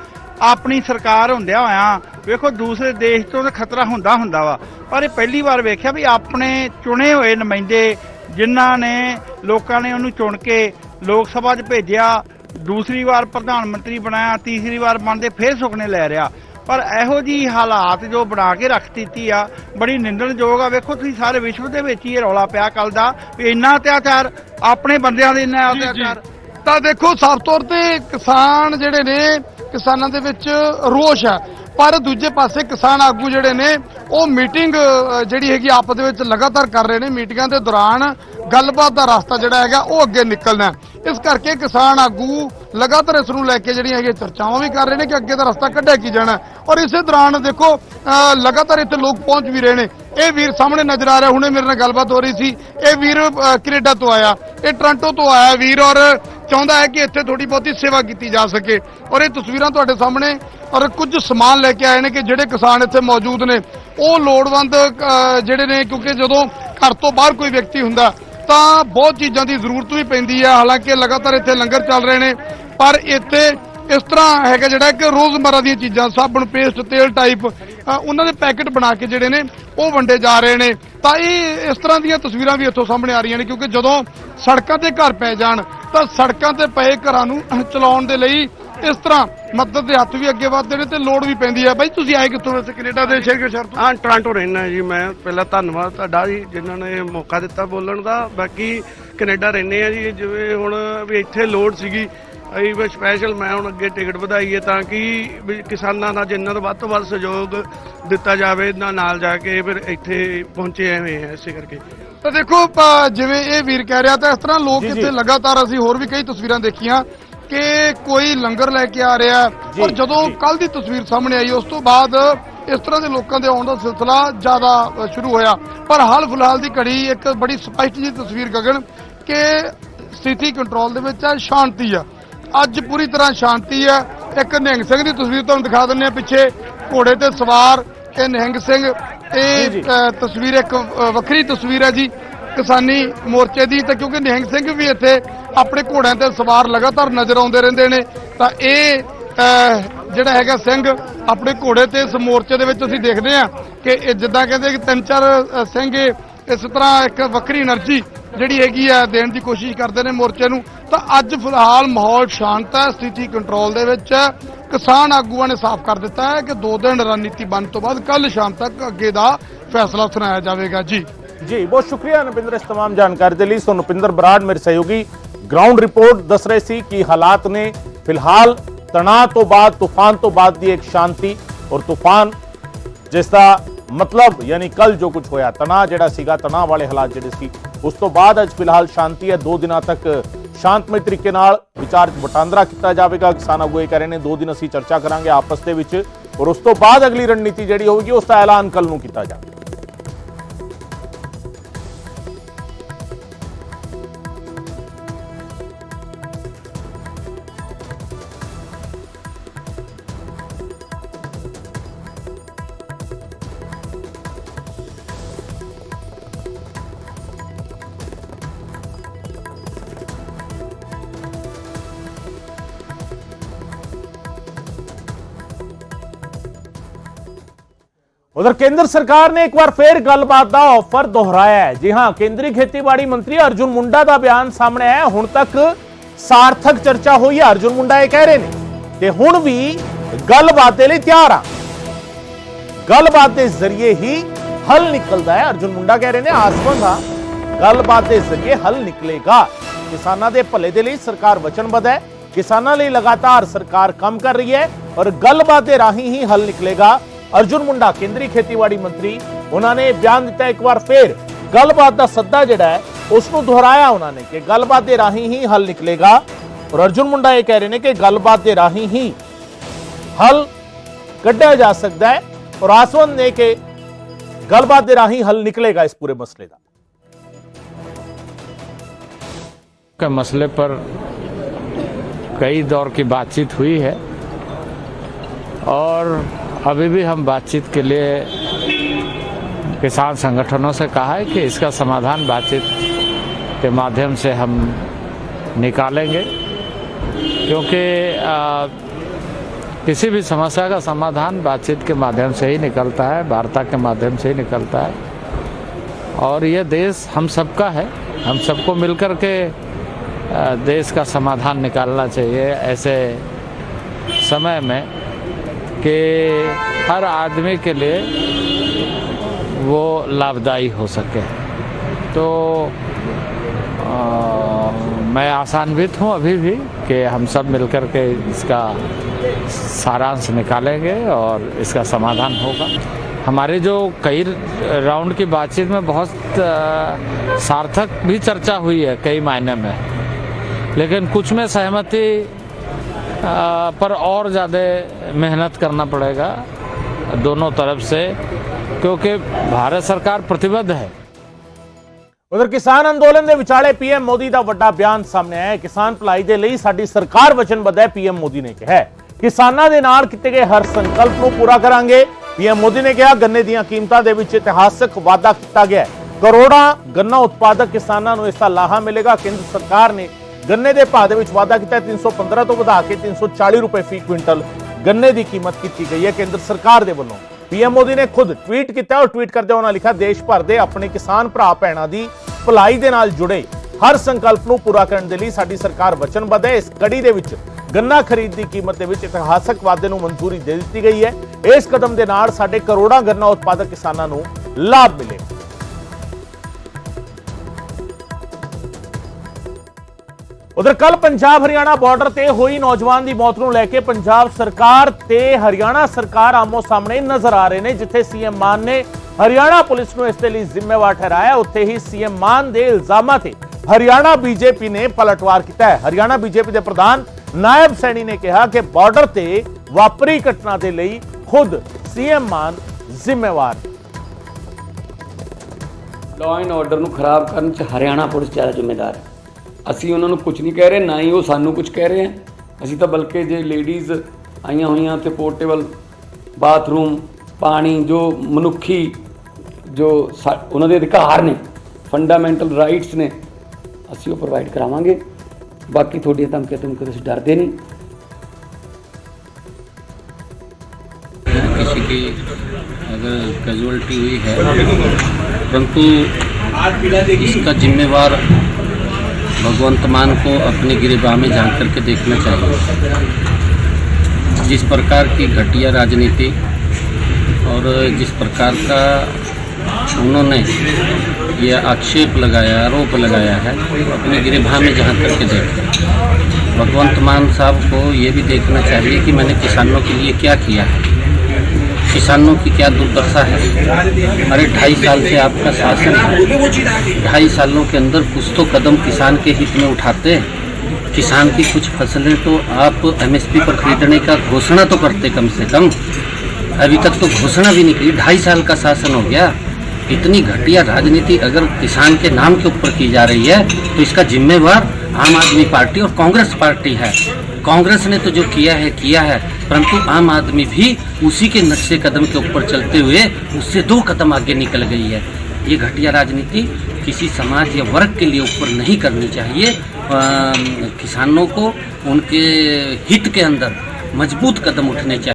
ਆਪਣੀ ਸਰਕਾਰ ਹੁੰਦਿਆਂ ਹੋਇਆ, ਵੇਖੋ ਦੂਸਰੇ ਦੇਸ਼ ਤੋਂ ਤਾਂ ਖਤਰਾ ਹੁੰਦਾ ਹੁੰਦਾ ਵਾ। ਪਰ ਇਹ ਪਹਿਲੀ ਵਾਰ ਵੇਖਿਆ ਵੀ ਆਪਣੇ ਚੁਣੇ ਹੋਏ ਨੁਮਾਇੰਦੇ, ਜਿਨ੍ਹਾਂ ਨੇ ਲੋਕਾਂ ਨੇ ਉਹਨੂੰ ਚੁਣ ਕੇ ਲੋਕ ਸਭਾ 'ਚ ਭੇਜਿਆ, ਦੂਸਰੀ ਵਾਰ ਪ੍ਰਧਾਨ ਮੰਤਰੀ ਬਣਾਇਆ, ਤੀਸਰੀ ਵਾਰ ਬਣਦੇ, ਫੇਰ ਸੁਖਨੇ ਲੈ ਰਿਹਾ। ਪਰ ਇਹੋ ਜੀ ਹਾਲਾਤ ਜੋ ਬਣਾ ਕੇ ਰੱਖ ਦਿੱਤੀ ਆ ਬੜੀ ਨਿੰਦਣਯੋਗ ਆ। ਵੇਖੋ ਤੁਸੀਂ ਸਾਰੇ ਵਿਸ਼ਵ ਦੇ ਵਿੱਚ ਹੀ ਇਹ ਰੌਲਾ ਪਿਆ ਕੱਲ ਦਾ ਵੀ ਇੰਨਾ ਅਤਿਆਚਾਰ ਆਪਣੇ ਬੰਦਿਆਂ ਦੇ ਇੰਨਾ ਅਤਿਆਚਾਰ। ਤਾਂ ਦੇਖੋ ਸਾਫ਼ ਤੌਰ ਤੇ ਕਿਸਾਨ ਜਿਹੜੇ ਨੇ ਕਿਸਾਨਾਂ ਦੇ ਵਿੱਚ ਰੋਸ਼ ਹੈ ਪਰ ਦੂਜੇ ਪਾਸੇ ਕਿਸਾਨ ਆਗੂ ਜਿਹੜੇ ਨੇ ਉਹ ਮੀਟਿੰਗ ਜਿਹੜੀ ਹੈਗੀ ਆਪਸ ਦੇ ਵਿੱਚ ਲਗਾਤਾਰ ਕਰ ਰਹੇ ਨੇ। ਮੀਟਿੰਗਾਂ ਦੇ ਦੌਰਾਨ ਗੱਲਬਾਤ ਦਾ ਰਸਤਾ ਜਿਹੜਾ ਹੈਗਾ ਉਹ ਅੱਗੇ ਨਿਕਲਣਾ ਇਸ ਕਰਕੇ ਕਿਸਾਨ ਆਗੂ ਲਗਾਤਾਰ ਇਸ ਨੂੰ ਲੈ ਕੇ ਜਿਹੜੀਆਂ ਹੈਗੀਆਂ ਚਰਚਾਵਾਂ ਵੀ ਕਰ ਰਹੇ ਨੇ ਕਿ ਅੱਗੇ ਦਾ ਰਸਤਾ ਕੱਢਿਆ ਕੀ ਜਾਣਾ ਔਰ ਇਸੇ ਦੌਰਾਨ ਦੇਖੋ ਲਗਾਤਾਰ ਇੱਥੇ ਲੋਕ ਪਹੁੰਚ ਵੀ ਰਹੇ ਨੇ। ਇਹ ਵੀਰ ਸਾਹਮਣੇ ਨਜ਼ਰ ਆ ਰਿਹਾ ਹੁਣੇ ਮੇਰੇ ਨਾਲ ਗੱਲਬਾਤ ਹੋ ਰਹੀ ਸੀ। ਇਹ ਵੀਰ ਅ, ਕੈਨੇਡਾ ਤੋਂ ਆਇਆ। ਇਹ ਟੋਰਾਂਟੋ ਤੋਂ ਆਇਆ ਵੀਰ ਔਰ ਚਾਹੁੰਦਾ ਹੈ ਕਿ ਇੱਥੇ ਥੋੜੀ ਬਹੁਤੀ ਸੇਵਾ ਕੀਤੀ ਜਾ ਸਕੇ। ਔਰ ਇਹ ਤਸਵੀਰਾਂ ਤੁਹਾਡੇ ਸਾਹਮਣੇ ਔਰ ਕੁਝ ਸਮਾਨ ਲੈ ਕੇ ਆਏ ਨੇ ਕਿ ਜਿਹੜੇ ਕਿਸਾਨ ਇੱਥੇ ਮੌਜੂਦ ਨੇ। ਉਹ ਲੋੜਵੰਦ ਜਿਹੜੇ ਨੇ, ਕਿਉਂਕਿ ਜਦੋਂ ਘਰ ਤੋਂ ਬਾਹਰ ਕੋਈ ਵਿਅਕਤੀ ਹੁੰਦਾ, ਤਾਂ ਬਹੁਤ ਚੀਜ਼ਾਂ ਦੀ ਜ਼ਰੂਰਤ ਵੀ ਪੈਂਦੀ ਹੈ ਹਾਲਾਂਕਿ ਲਗਾਤਾਰ ਇੱਥੇ ਲੰਗਰ ਚੱਲ ਰਹੇ ਨੇ, ਪਰ ਇੱਥੇ ਇਸ ਤਰ੍ਹਾਂ ਹੈਗਾ ਜਿਹੜਾ ਕਿ ਰੋਜ਼ਮਰਰਾ ਦੀਆਂ ਚੀਜ਼ਾਂ, ਸਾਬਣ, ਪੇਸਟ, ਤੇਲ ਟਾਈਪ ਉਹਨਾਂ ਦੇ ਪੈਕੇਟ ਬਣਾ ਕੇ ਜਿਹੜੇ ਨੇ, ਉਹ ਵੰਡੇ ਜਾ ਰਹੇ ਨੇ। ਤਾਂ ਇਹ ਇਸ ਤਰ੍ਹਾਂ ਦੀਆਂ ਤਸਵੀਰਾਂ ਵੀ ਇੱਥੋਂ ਸਾਹਮਣੇ ਆ ਰਹੀਆਂ ਨੇ, ਕਿਉਂਕਿ ਜਦੋਂ ਸੜਕਾਂ ਤੇ ਘਰ ਪੈ ਜਾਣ, ਤਾਂ ਸੜਕਾਂ ਤੇ ਪਏ ਘਰਾਂ ਨੂੰ ਚਲਾਉਣ ਦੇ ਲਈ ਇਸ ਤਰ੍ਹਾਂ ਮਦਦ ਦੇ ਹੱਥ ਵੀ ਅੱਗੇ ਵਧਦੇ ਨੇ ਤੇ ਲੋੜ ਵੀ ਪੈਂਦੀ ਹੈ। ਬਾਈ ਤੁਸੀਂ ਆਏ ਕਿੱਥੋਂ ਵੈਸੇ? ਕੈਨੇਡਾ ਦੇ ਸ਼ਹਿਰ ਸ਼ਹਿਰ ਤੋਂ? ਹਾਂ ਟੋਰਾਂਟੋ ਰਹਿਣਾ ਜੀ ਮੈਂ। ਪਹਿਲਾਂ ਧੰਨਵਾਦ ਤੁਹਾਡਾ ਜੀ ਜਿਨ੍ਹਾਂ ਨੇ ਮੌਕਾ ਦਿੱਤਾ ਬੋਲਣ ਦਾ। ਬਾਕੀ ਕੈਨੇਡਾ ਰਹਿੰਦੇ ਆ ਜੀ ਜਿਵੇਂ ਹੁਣ ਵੀ ਇੱਥੇ ਲੋਡ ਸੀਗੀ। ਅਸੀਂ ਵੀ ਸਪੈਸ਼ਲ ਮੈਂ ਹੁਣ ਅੱਗੇ ਟਿਕਟ ਵਧਾਈ ਹੈ ਤਾਂ ਕਿ ਕਿਸਾਨਾਂ ਦਾ ਜਿੰਨਾ ਤੋਂ ਵੱਧ ਤੋਂ ਵੱਧ ਸਹਿਯੋਗ ਦਿੱਤਾ ਜਾਵੇ ਇਹਨਾਂ ਨਾਲ ਜਾ ਕੇ ਫਿਰ ਇੱਥੇ ਪਹੁੰਚੇ ਐਵੇਂ ਆ ਇਸੇ ਕਰਕੇ। ਤਾਂ ਦੇਖੋ ਜਿਵੇਂ ਇਹ ਵੀਰ ਕਹਿ ਰਿਹਾ ਤਾਂ ਇਸ ਤਰ੍ਹਾਂ ਲੋਕ। ਇੱਥੇ ਲਗਾਤਾਰ ਅਸੀਂ ਹੋਰ ਵੀ ਕਈ ਤਸਵੀਰਾਂ ਦੇਖੀਆਂ। ਕਿ ਕੋਈ ਲੰਗਰ ਲੈ ਕੇ ਆ ਰਿਹਾ ਹੈ। ਔਰ ਜਦੋਂ। ਕੱਲ ਦੀ ਤਸਵੀਰ ਸਾਹਮਣੇ ਆਈ ਉਸ ਤੋਂ ਬਾਅਦ ਇਸ ਤਰ੍ਹਾਂ ਦੇ ਲੋਕਾਂ ਦੇ ਆਉਣ ਦਾ ਸਿਲਸਿਲਾ ਜ਼ਿਆਦਾ ਸ਼ੁਰੂ ਹੋਇਆ। ਪਰ ਹਾਲ ਫਿਲਹਾਲ ਦੀ ਘੜੀ ਇੱਕ ਬੜੀ ਸਪਸ਼ਟ ਜੀ ਤਸਵੀਰ ਗਗਨ ਕਿ ਸਥਿਤੀ ਕੰਟਰੋਲ ਦੇ ਵਿੱਚ ਹੈ ਸ਼ਾਂਤੀ ਆ ਅੱਜ ਪੂਰੀ ਤਰ੍ਹਾਂ ਸ਼ਾਂਤੀ ਹੈ। ਇੱਕ ਨਿਹੰਗ ਸਿੰਘ ਦੀ ਤਸਵੀਰ ਤੁਹਾਨੂੰ ਦਿਖਾ ਦਿੰਦੇ ਆ ਪਿੱਛੇ। ਘੋੜੇ ਤੇ ਸਵਾਰ ਇਹ ਨਿਹੰਗ ਸਿੰਘ। ਇਹ ਤਸਵੀਰ ਇੱਕ ਵੱਖਰੀ ਤਸਵੀਰ ਹੈ ਜੀ। ਕਿਸਾਨੀ ਮੋਰਚੇ ਦੀ ਤਾਂ ਕਿਉਂਕਿ ਨਿਹੰਗ ਸਿੰਘ ਵੀ ਇੱਥੇ ਆਪਣੇ ਘੋੜਿਆਂ ਤੇ ਸਵਾਰ ਲਗਾਤਾਰ ਨਜ਼ਰ ਆਉਂਦੇ ਰਹਿੰਦੇ ਨੇ। ਤਾਂ ਇਹ ਜਿਹੜਾ ਹੈਗਾ ਸਿੰਘ, ਆਪਣੇ ਘੋੜੇ ਤੇ ਇਸ ਮੋਰਚੇ ਦੇ ਵਿੱਚ ਅਸੀਂ ਦੇਖਦੇ ਆ ਕਿ ਜਿੱਦਾਂ ਕਹਿੰਦੇ ਕਿ ਤਿੰਨ ਚਾਰ ਸਿੰਘ ਇਸ ਤਰ੍ਹਾਂ ਇੱਕ ਵੱਖਰੀ એનર્ਜੀ ਜਿਹੜੀ ਹੈਗੀ ਆ ਦੇਣ ਦੀ ਕੋਸ਼ਿਸ਼ ਕਰਦੇ ਨੇ ਮੋਰਚੇ ਨੂੰ। ਤਾਂ ਅੱਜ ਫਿਲਹਾਲ ਮਾਹੌਲ ਸ਼ਾਂਤ ਹੈ, ਸਥਿਤੀ ਕੰਟਰੋਲ ਦੇ ਵਿੱਚ ਹੈ। ਕਿਸਾਨ ਆਗੂਆਂ ਨੇ ਸਾਫ਼ ਕਰ ਦਿੱਤਾ ਹੈ ਕਿ ਦੋ ਦਿਨ ਰਣਨੀਤੀ ਬਣਨ ਤੋਂ ਬਾਅਦ ਕੱਲ ਸ਼ਾਮ ਤੱਕ ਅੱਗੇ ਦਾ ਫੈਸਲਾ ਸੁਣਾਇਆ ਜਾਵੇਗਾ। ਜੀ। ਜੀ, ਬਹੁਤ ਸ਼ੁਕਰੀਆ ਨਪਿੰਦਰ ਇਸ ਤਮਾਮ ਜਾਣਕਾਰੀ ਦੇ ਲਈ। ਸੋ ਨਪਿੰਦਰ ਬਰਾੜ ਮੇਰੇ ਸਹਿਯੋਗੀ ਗਰਾਊਂਡ ਰਿਪੋਰਟ ਦੱਸ ਰਹੇ ਸੀ ਕਿ ਹਾਲਾਤ ਨੇ ਫਿਲਹਾਲ ਤਣਾਅ ਤੋਂ ਬਾਅਦ, ਤੂਫਾਨ ਤੋਂ ਬਾਅਦ ਦੀ ਇੱਕ ਸ਼ਾਂਤੀ ਔਰ ਤੂਫਾਨ, ਜਿਸ ਦਾ ਮਤਲਬ ਯਾਨੀ ਕੱਲ ਜੋ ਕੁਝ ਹੋਇਆ, ਤਣਾਅ ਜਿਹੜਾ ਸੀਗਾ, ਤਣਾਅ ਵਾਲੇ ਹਾਲਾਤ ਜਿਹੜੇ ਸੀ, ਉਸ ਤੋਂ ਬਾਅਦ ਅੱਜ ਫਿਲਹਾਲ ਸ਼ਾਂਤੀ ਹੈ। ਦੋ ਦਿਨਾਂ ਤੱਕ ਸ਼ਾਂਤਮਈ ਤਰੀਕੇ ਨਾਲ ਵਿਚਾਰ ਵਟਾਂਦਰਾ ਕੀਤਾ ਜਾਵੇਗਾ। ਕਿਸਾਨ ਆਗੂ ਇਹ ਕਹਿ ਰਹੇ ਨੇ, ਦੋ ਦਿਨ ਅਸੀਂ ਚਰਚਾ ਕਰਾਂਗੇ ਆਪਸ ਦੇ ਵਿੱਚ ਔਰ ਉਸ ਤੋਂ ਬਾਅਦ ਅਗਲੀ ਰਣਨੀਤੀ ਜਿਹੜੀ ਹੋਵੇਗੀ, ਉਸ ਦਾ ਐਲਾਨ ਕੱਲ ਨੂੰ ਕੀਤਾ ਜਾਵੇਗਾ। ਉਧਰ ਕੇਂਦਰ ਸਰਕਾਰ ਨੇ ਇੱਕ ਵਾਰ ਫੇਰ ਗੱਲਬਾਤ ਦਾ ਆਫਰ ਦੁਹਰਾਇਆ ਹੈ। ਜੀ ਹਾਂ, ਕੇਂਦਰੀ ਖੇਤੀਬਾੜੀ ਮੰਤਰੀ ਅਰਜੁਨ ਮੁੰਡਾ ਦਾ ਬਿਆਨ ਸਾਹਮਣੇ ਆਇਆ ਹੁਣ ਤੱਕ ਸਾਰਥਕ ਚਰਚਾ ਹੋਈ ਹੈ। ਅਰਜੁਨ ਮੁੰਡਾ ਇਹ ਕਹਿ ਰਹੇ ਨੇ ਤੇ ਹੁਣ ਵੀ ਗੱਲਬਾਤ ਦੇ ਲਈ ਤਿਆਰ ਆ। ਗੱਲਬਾਤ ਦੇ ਜ਼ਰੀਏ ਹੀ ਹੱਲ ਨਿਕਲਦਾ ਹੈ। ਅਰਜੁਨ ਮੁੰਡਾ ਕਹਿ ਰਹੇ ਨੇ, ਆਸਵੰਦ ਆ, ਗੱਲਬਾਤ ਦੇ ਜ਼ਰੀਏ ਹੱਲ ਨਿਕਲੇਗਾ। ਕਿਸਾਨਾਂ ਦੇ ਭਲੇ ਦੇ ਲਈ ਸਰਕਾਰ ਵਚਨਬੱਧ ਹੈ। ਕਿਸਾਨਾਂ ਲਈ ਲਗਾਤਾਰ ਸਰਕਾਰ ਕੰਮ ਕਰ ਰਹੀ ਹੈ ਔਰ ਗੱਲਬਾਤ ਦੇ ਰਾਹੀਂ ਹੀ ਹੱਲ ਨਿਕਲੇਗਾ। ਅਰਜੁਨ ਮੁੰਡਾ ਕੇਂਦਰੀ ਖੇਤੀਬਾੜੀ ਮੰਤਰੀ ਉਹਨਾਂ ਨੇ ਬਿਆਨ ਦਿੱਤਾ ਇੱਕ ਵਾਰ ਫੇਰ ਗੱਲਬਾਤ ਦਾ ਸੱਦਾ ਜਿਹੜਾ ਹੈ ਉਸ ਨੂੰ ਦੁਹਰਾਇਆ ਉਹਨਾਂ ਨੇ ਕਿ ਗੱਲਬਾਤ ਦੇ ਰਾਹੀਂ ਹੀ ਹੱਲ ਨਿਕਲੇਗਾ ਔਰ ਅਰਜੁਨ ਮੁੰਡਾ ਇਹ ਕਹਿ ਰਹੇ ਨੇ ਕਿ ਗੱਲਬਾਤ ਦੇ ਰਾਹੀਂ ਹੀ ਹੱਲ ਕੱਢਿਆ ਜਾ ਸਕਦਾ ਹੈ ਔਰ ਆਸਵੰਦ ਨੇ ਕਿ ਗੱਲਬਾਤ ਦੇ ਰਾਹੀਂ ਹੱਲ ਨਿਕਲੇਗਾ ਇਸ ਪੂਰੇ ਮਸਲੇ ਦਾ के मसले पर कई दौर की बातचीत हुई है और अभी भी हम बातचीत के लिए किसान संगठनों से कहा है कि इसका समाधान बातचीत के माध्यम से हम निकालेंगे क्योंकि आ, किसी भी समस्या का समाधान बातचीत के माध्यम से ही निकलता है वार्ता के माध्यम से ही निकलता है। और यह देश हम सबका है हम सबको मिलकर के देश का समाधान निकालना चाहिए ऐसे समय में। कि हर आदमी के लिए वो लाभदायी हो सके। तो अ, मैं आसान्वित हूँ अभी भी कि हम सब मिलकर के इसका सारांश निकालेंगे और इसका समाधान होगा। हमारे जो कई राउंड की बातचीत में बहुत अ, सार्थक भी चर्चा हुई है कई मायने में। लेकिन कुछ में सहमति पर और ज़्यादा मेहनत करना पड़ेगा दोनों तरफ से क्योंकि भारत सरकार प्रतिबद्ध है ਉਧਰ ਕਿਸਾਨ ਅੰਦੋਲਨ ਦੇ ਵਿਚਾਲੇ ਪੀਐਮ ਮੋਦੀ ਦਾ ਵੱਡਾ ਬਿਆਨ ਸਾਹਮਣੇ ਆਇਆ ਹੈ ਕਿਸਾਨ ਭਲਾਈ ਦੇ ਲਈ ਸਾਡੀ ਸਰਕਾਰ ਵਚਨਬੱਧ ਹੈ ਪੀਐਮ ਮੋਦੀ ਨੇ ਕਿਹਾ ਹੈ। ਕਿਸਾਨਾਂ ਦੇ ਨਾਲ ਕੀਤੇ ਗਏ ਹਰ ਸੰਕਲਪ ਨੂੰ ਪੂਰਾ ਕਰਾਂਗੇ ਪੀਐਮ ਮੋਦੀ ਨੇ ਕਿਹਾ ਗੰਨੇ ਦੀਆਂ ਕੀਮਤਾਂ ਦੇ ਵਿੱਚ ਇਤਿਹਾਸਕ ਵਾਅਦਾ ਕੀਤਾ ਗਿਆ ਹੈ ਕਰੋੜਾਂ ਗੰਨਾ ਉਤਪਾਦਕ ਕਿਸਾਨਾਂ ਨੂੰ ਇਸ ਦਾ ਲਾਹਾ ਮਿਲੇਗਾ ਕੇਂਦਰ ਸਰਕਾਰ ਨੇ ਗੰਨੇ ਦੇ ਭਾਅ ਦੇ ਵਿੱਚ ਵਾਧਾ ਕੀਤਾ ਹੈ 315 ਤੋਂ ਵਧਾ ਕੇ 340 ਰੁਪਏ ਫੀ ਕੁਇੰਟਲ ਗੰਨੇ ਦੀ ਕੀਮਤ ਕੀਤੀ ਗਈ ਹੈ ਕੇਂਦਰ ਸਰਕਾਰ ਦੇ ਵੱਲੋਂ। ਪੀਐਮ ਮੋਦੀ ਨੇ ਖੁਦ ਟਵੀਟ ਕੀਤਾ ਔਰ ਟਵੀਟ ਕਰਦੇ ਉਹਨਾਂ ਲਿਖਿਆ, ਦੇਸ਼ ਭਰ ਦੇ ਆਪਣੇ ਕਿਸਾਨ ਭਰਾ ਭੈਣਾਂ ਦੀ ਭਲਾਈ ਦੇ ਨਾਲ ਜੁੜੇ ਹਰ ਸੰਕਲਪ ਨੂੰ ਪੂਰਾ ਕਰਨ ਦੇ ਲਈ ਸਾਡੀ ਸਰਕਾਰ ਵਚਨਬੱਧ ਹੈ। ਇਸ ਕੜੀ ਦੇ ਵਿੱਚ ਗੰਨਾ ਖਰੀਦ ਦੀ ਕੀਮਤ ਦੇ ਵਿੱਚ ਇਤਿਹਾਸਕ ਵਾਧੇ ਨੂੰ ਮਨਜ਼ੂਰੀ ਦੇ ਦਿੱਤੀ ਗਈ ਹੈ। ਇਸ ਕਦਮ ਦੇ ਨਾਲ ਸਾਡੇ ਕਰੋੜਾਂ ਗੰਨਾ ਉਤਪਾਦਕ ਕਿਸਾਨਾਂ ਨੂੰ ਲਾਭ ਮਿਲੇਗਾ ਉਧਰ ਕੱਲ ਪੰਜਾਬ ਹਰਿਆਣਾ ਬਾਰਡਰ ਤੇ ਹੋਈ ਨੌਜਵਾਨ ਦੀ ਮੌਤ ਨੂੰ ਲੈ ਕੇ ਪੰਜਾਬ ਸਰਕਾਰ ਤੇ ਹਰਿਆਣਾ ਸਰਕਾਰ ਆਮੋ ਸਾਹਮਣੇ ਨਜ਼ਰ ਆ ਰਹੇ ਨੇ, ਜਿੱਥੇ ਸੀਐਮ ਮਾਨ ਨੇ ਹਰਿਆਣਾ ਪੁਲਿਸ ਨੂੰ ਇਸ ਦੇ ਲਈ ਜ਼ਿੰਮੇਵਾਰ ਠਹਿਰਾਇਆ। ਉੱਥੇ ਹੀ ਸੀਐਮ ਮਾਨ ਦੇ ਇਲਜ਼ਾਮਾਂ ਤੇ ਹਰਿਆਣਾ ਬੀਜੇਪੀ ਨੇ ਪਲਟਵਾਰ ਕੀਤਾ ਹੈ। ਹਰਿਆਣਾ ਬੀਜੇਪੀ ਦੇ ਪ੍ਰਧਾਨ ਨਾਇਬ ਸੈਣੀ ਨੇ ਕਿਹਾ ਕਿ ਬਾਰਡਰ ਤੇ ਵਾਪਰੀ ਘਟਨਾ ਦੇ ਲਈ ਖੁਦ ਸੀਐਮ ਮਾਨ ਜ਼ਿੰਮੇਵਾਰ। ਲਾਅ ਐਂਡ ਆਰਡਰ ਨੂੰ ਖਰਾਬ ਕਰਨ ਚ ਹਰਿਆਣਾ ਪੁਲਿਸ ਜ਼ਿਆਦਾ ਜ਼ਿੰਮੇਦਾਰ ਹੈ। ਅਸੀਂ ਉਹਨਾਂ ਨੂੰ ਕੁਝ ਨਹੀਂ ਕਹਿ ਰਹੇ ਨਾ ਹੀ ਉਹ ਸਾਨੂੰ ਕੁਝ ਕਹਿ ਰਹੇ ਹੈ ਅਸੀਂ ਤਾਂ ਬਲਕਿ ਜੇ ਲੇਡੀਜ਼ ਆਈਆਂ ਹੋਈਆਂ ਤੇ ਪੋਰਟੇਬਲ ਬਾਥਰੂਮ ਪਾਣੀ ਜੋ ਮਨੁੱਖੀ ਜੋ ਸਾ- ਉਹਨਾਂ ਦੇ ਅਧਿਕਾਰ ਨੇ ਫੰਡਾਮੈਂਟਲ ਰਾਈਟਸ ਨੇ ਅਸੀਂ ਉਹ ਪ੍ਰੋਵਾਈਡ ਕਰਾਵਾਂਗੇ ਬਾਕੀ ਤੁਹਾਡੀਆਂ ਧਮਕੀਆਂ ਤੋਂ ਅਸੀਂ ਡਰਦੇ ਨਹੀਂ किसी की अगर कैजुअलिटी हुई है परंतु इसका जिम्मेवार भगवंत मान को अपनी गिरबाह में झाँक करके देखना चाहिए। जिस प्रकार की घटिया राजनीति और जिस प्रकार का उन्होंने ये आक्षेप लगाया, आरोप लगाया है, अपनी गिरबाह में झाँक करके देखें। भगवंत मान साहब को ये भी देखना चाहिए कि मैंने किसानों के लिए क्या किया है। किसानों की क्या दुर्दशा है? अरे, ढाई साल से आपका शासन है। ढाई सालों के अंदर कुछ तो कदम किसान के हित में उठाते किसान की कुछ फ़सलें तो आप एमएसपी पर खरीदने का घोषणा तो करते कम से कम। अभी तक तो घोषणा भी नहीं की। ढाई साल का शासन हो गया। इतनी घटिया राजनीति अगर किसान के नाम के ऊपर की जा रही है तो इसका जिम्मेवार आम आदमी पार्टी और कांग्रेस पार्टी है। कांग्रेस ने तो जो किया है किया है परंतु आम आदमी भी उसी के नक्शे कदम के ऊपर चलते हुए उससे दो कदम आगे निकल गई है। ये घटिया राजनीति किसी समाज या वर्ग के लिए ऊपर नहीं करनी चाहिए। आ, किसानों को उनके हित के अंदर मज़बूत कदम उठने चाहिए।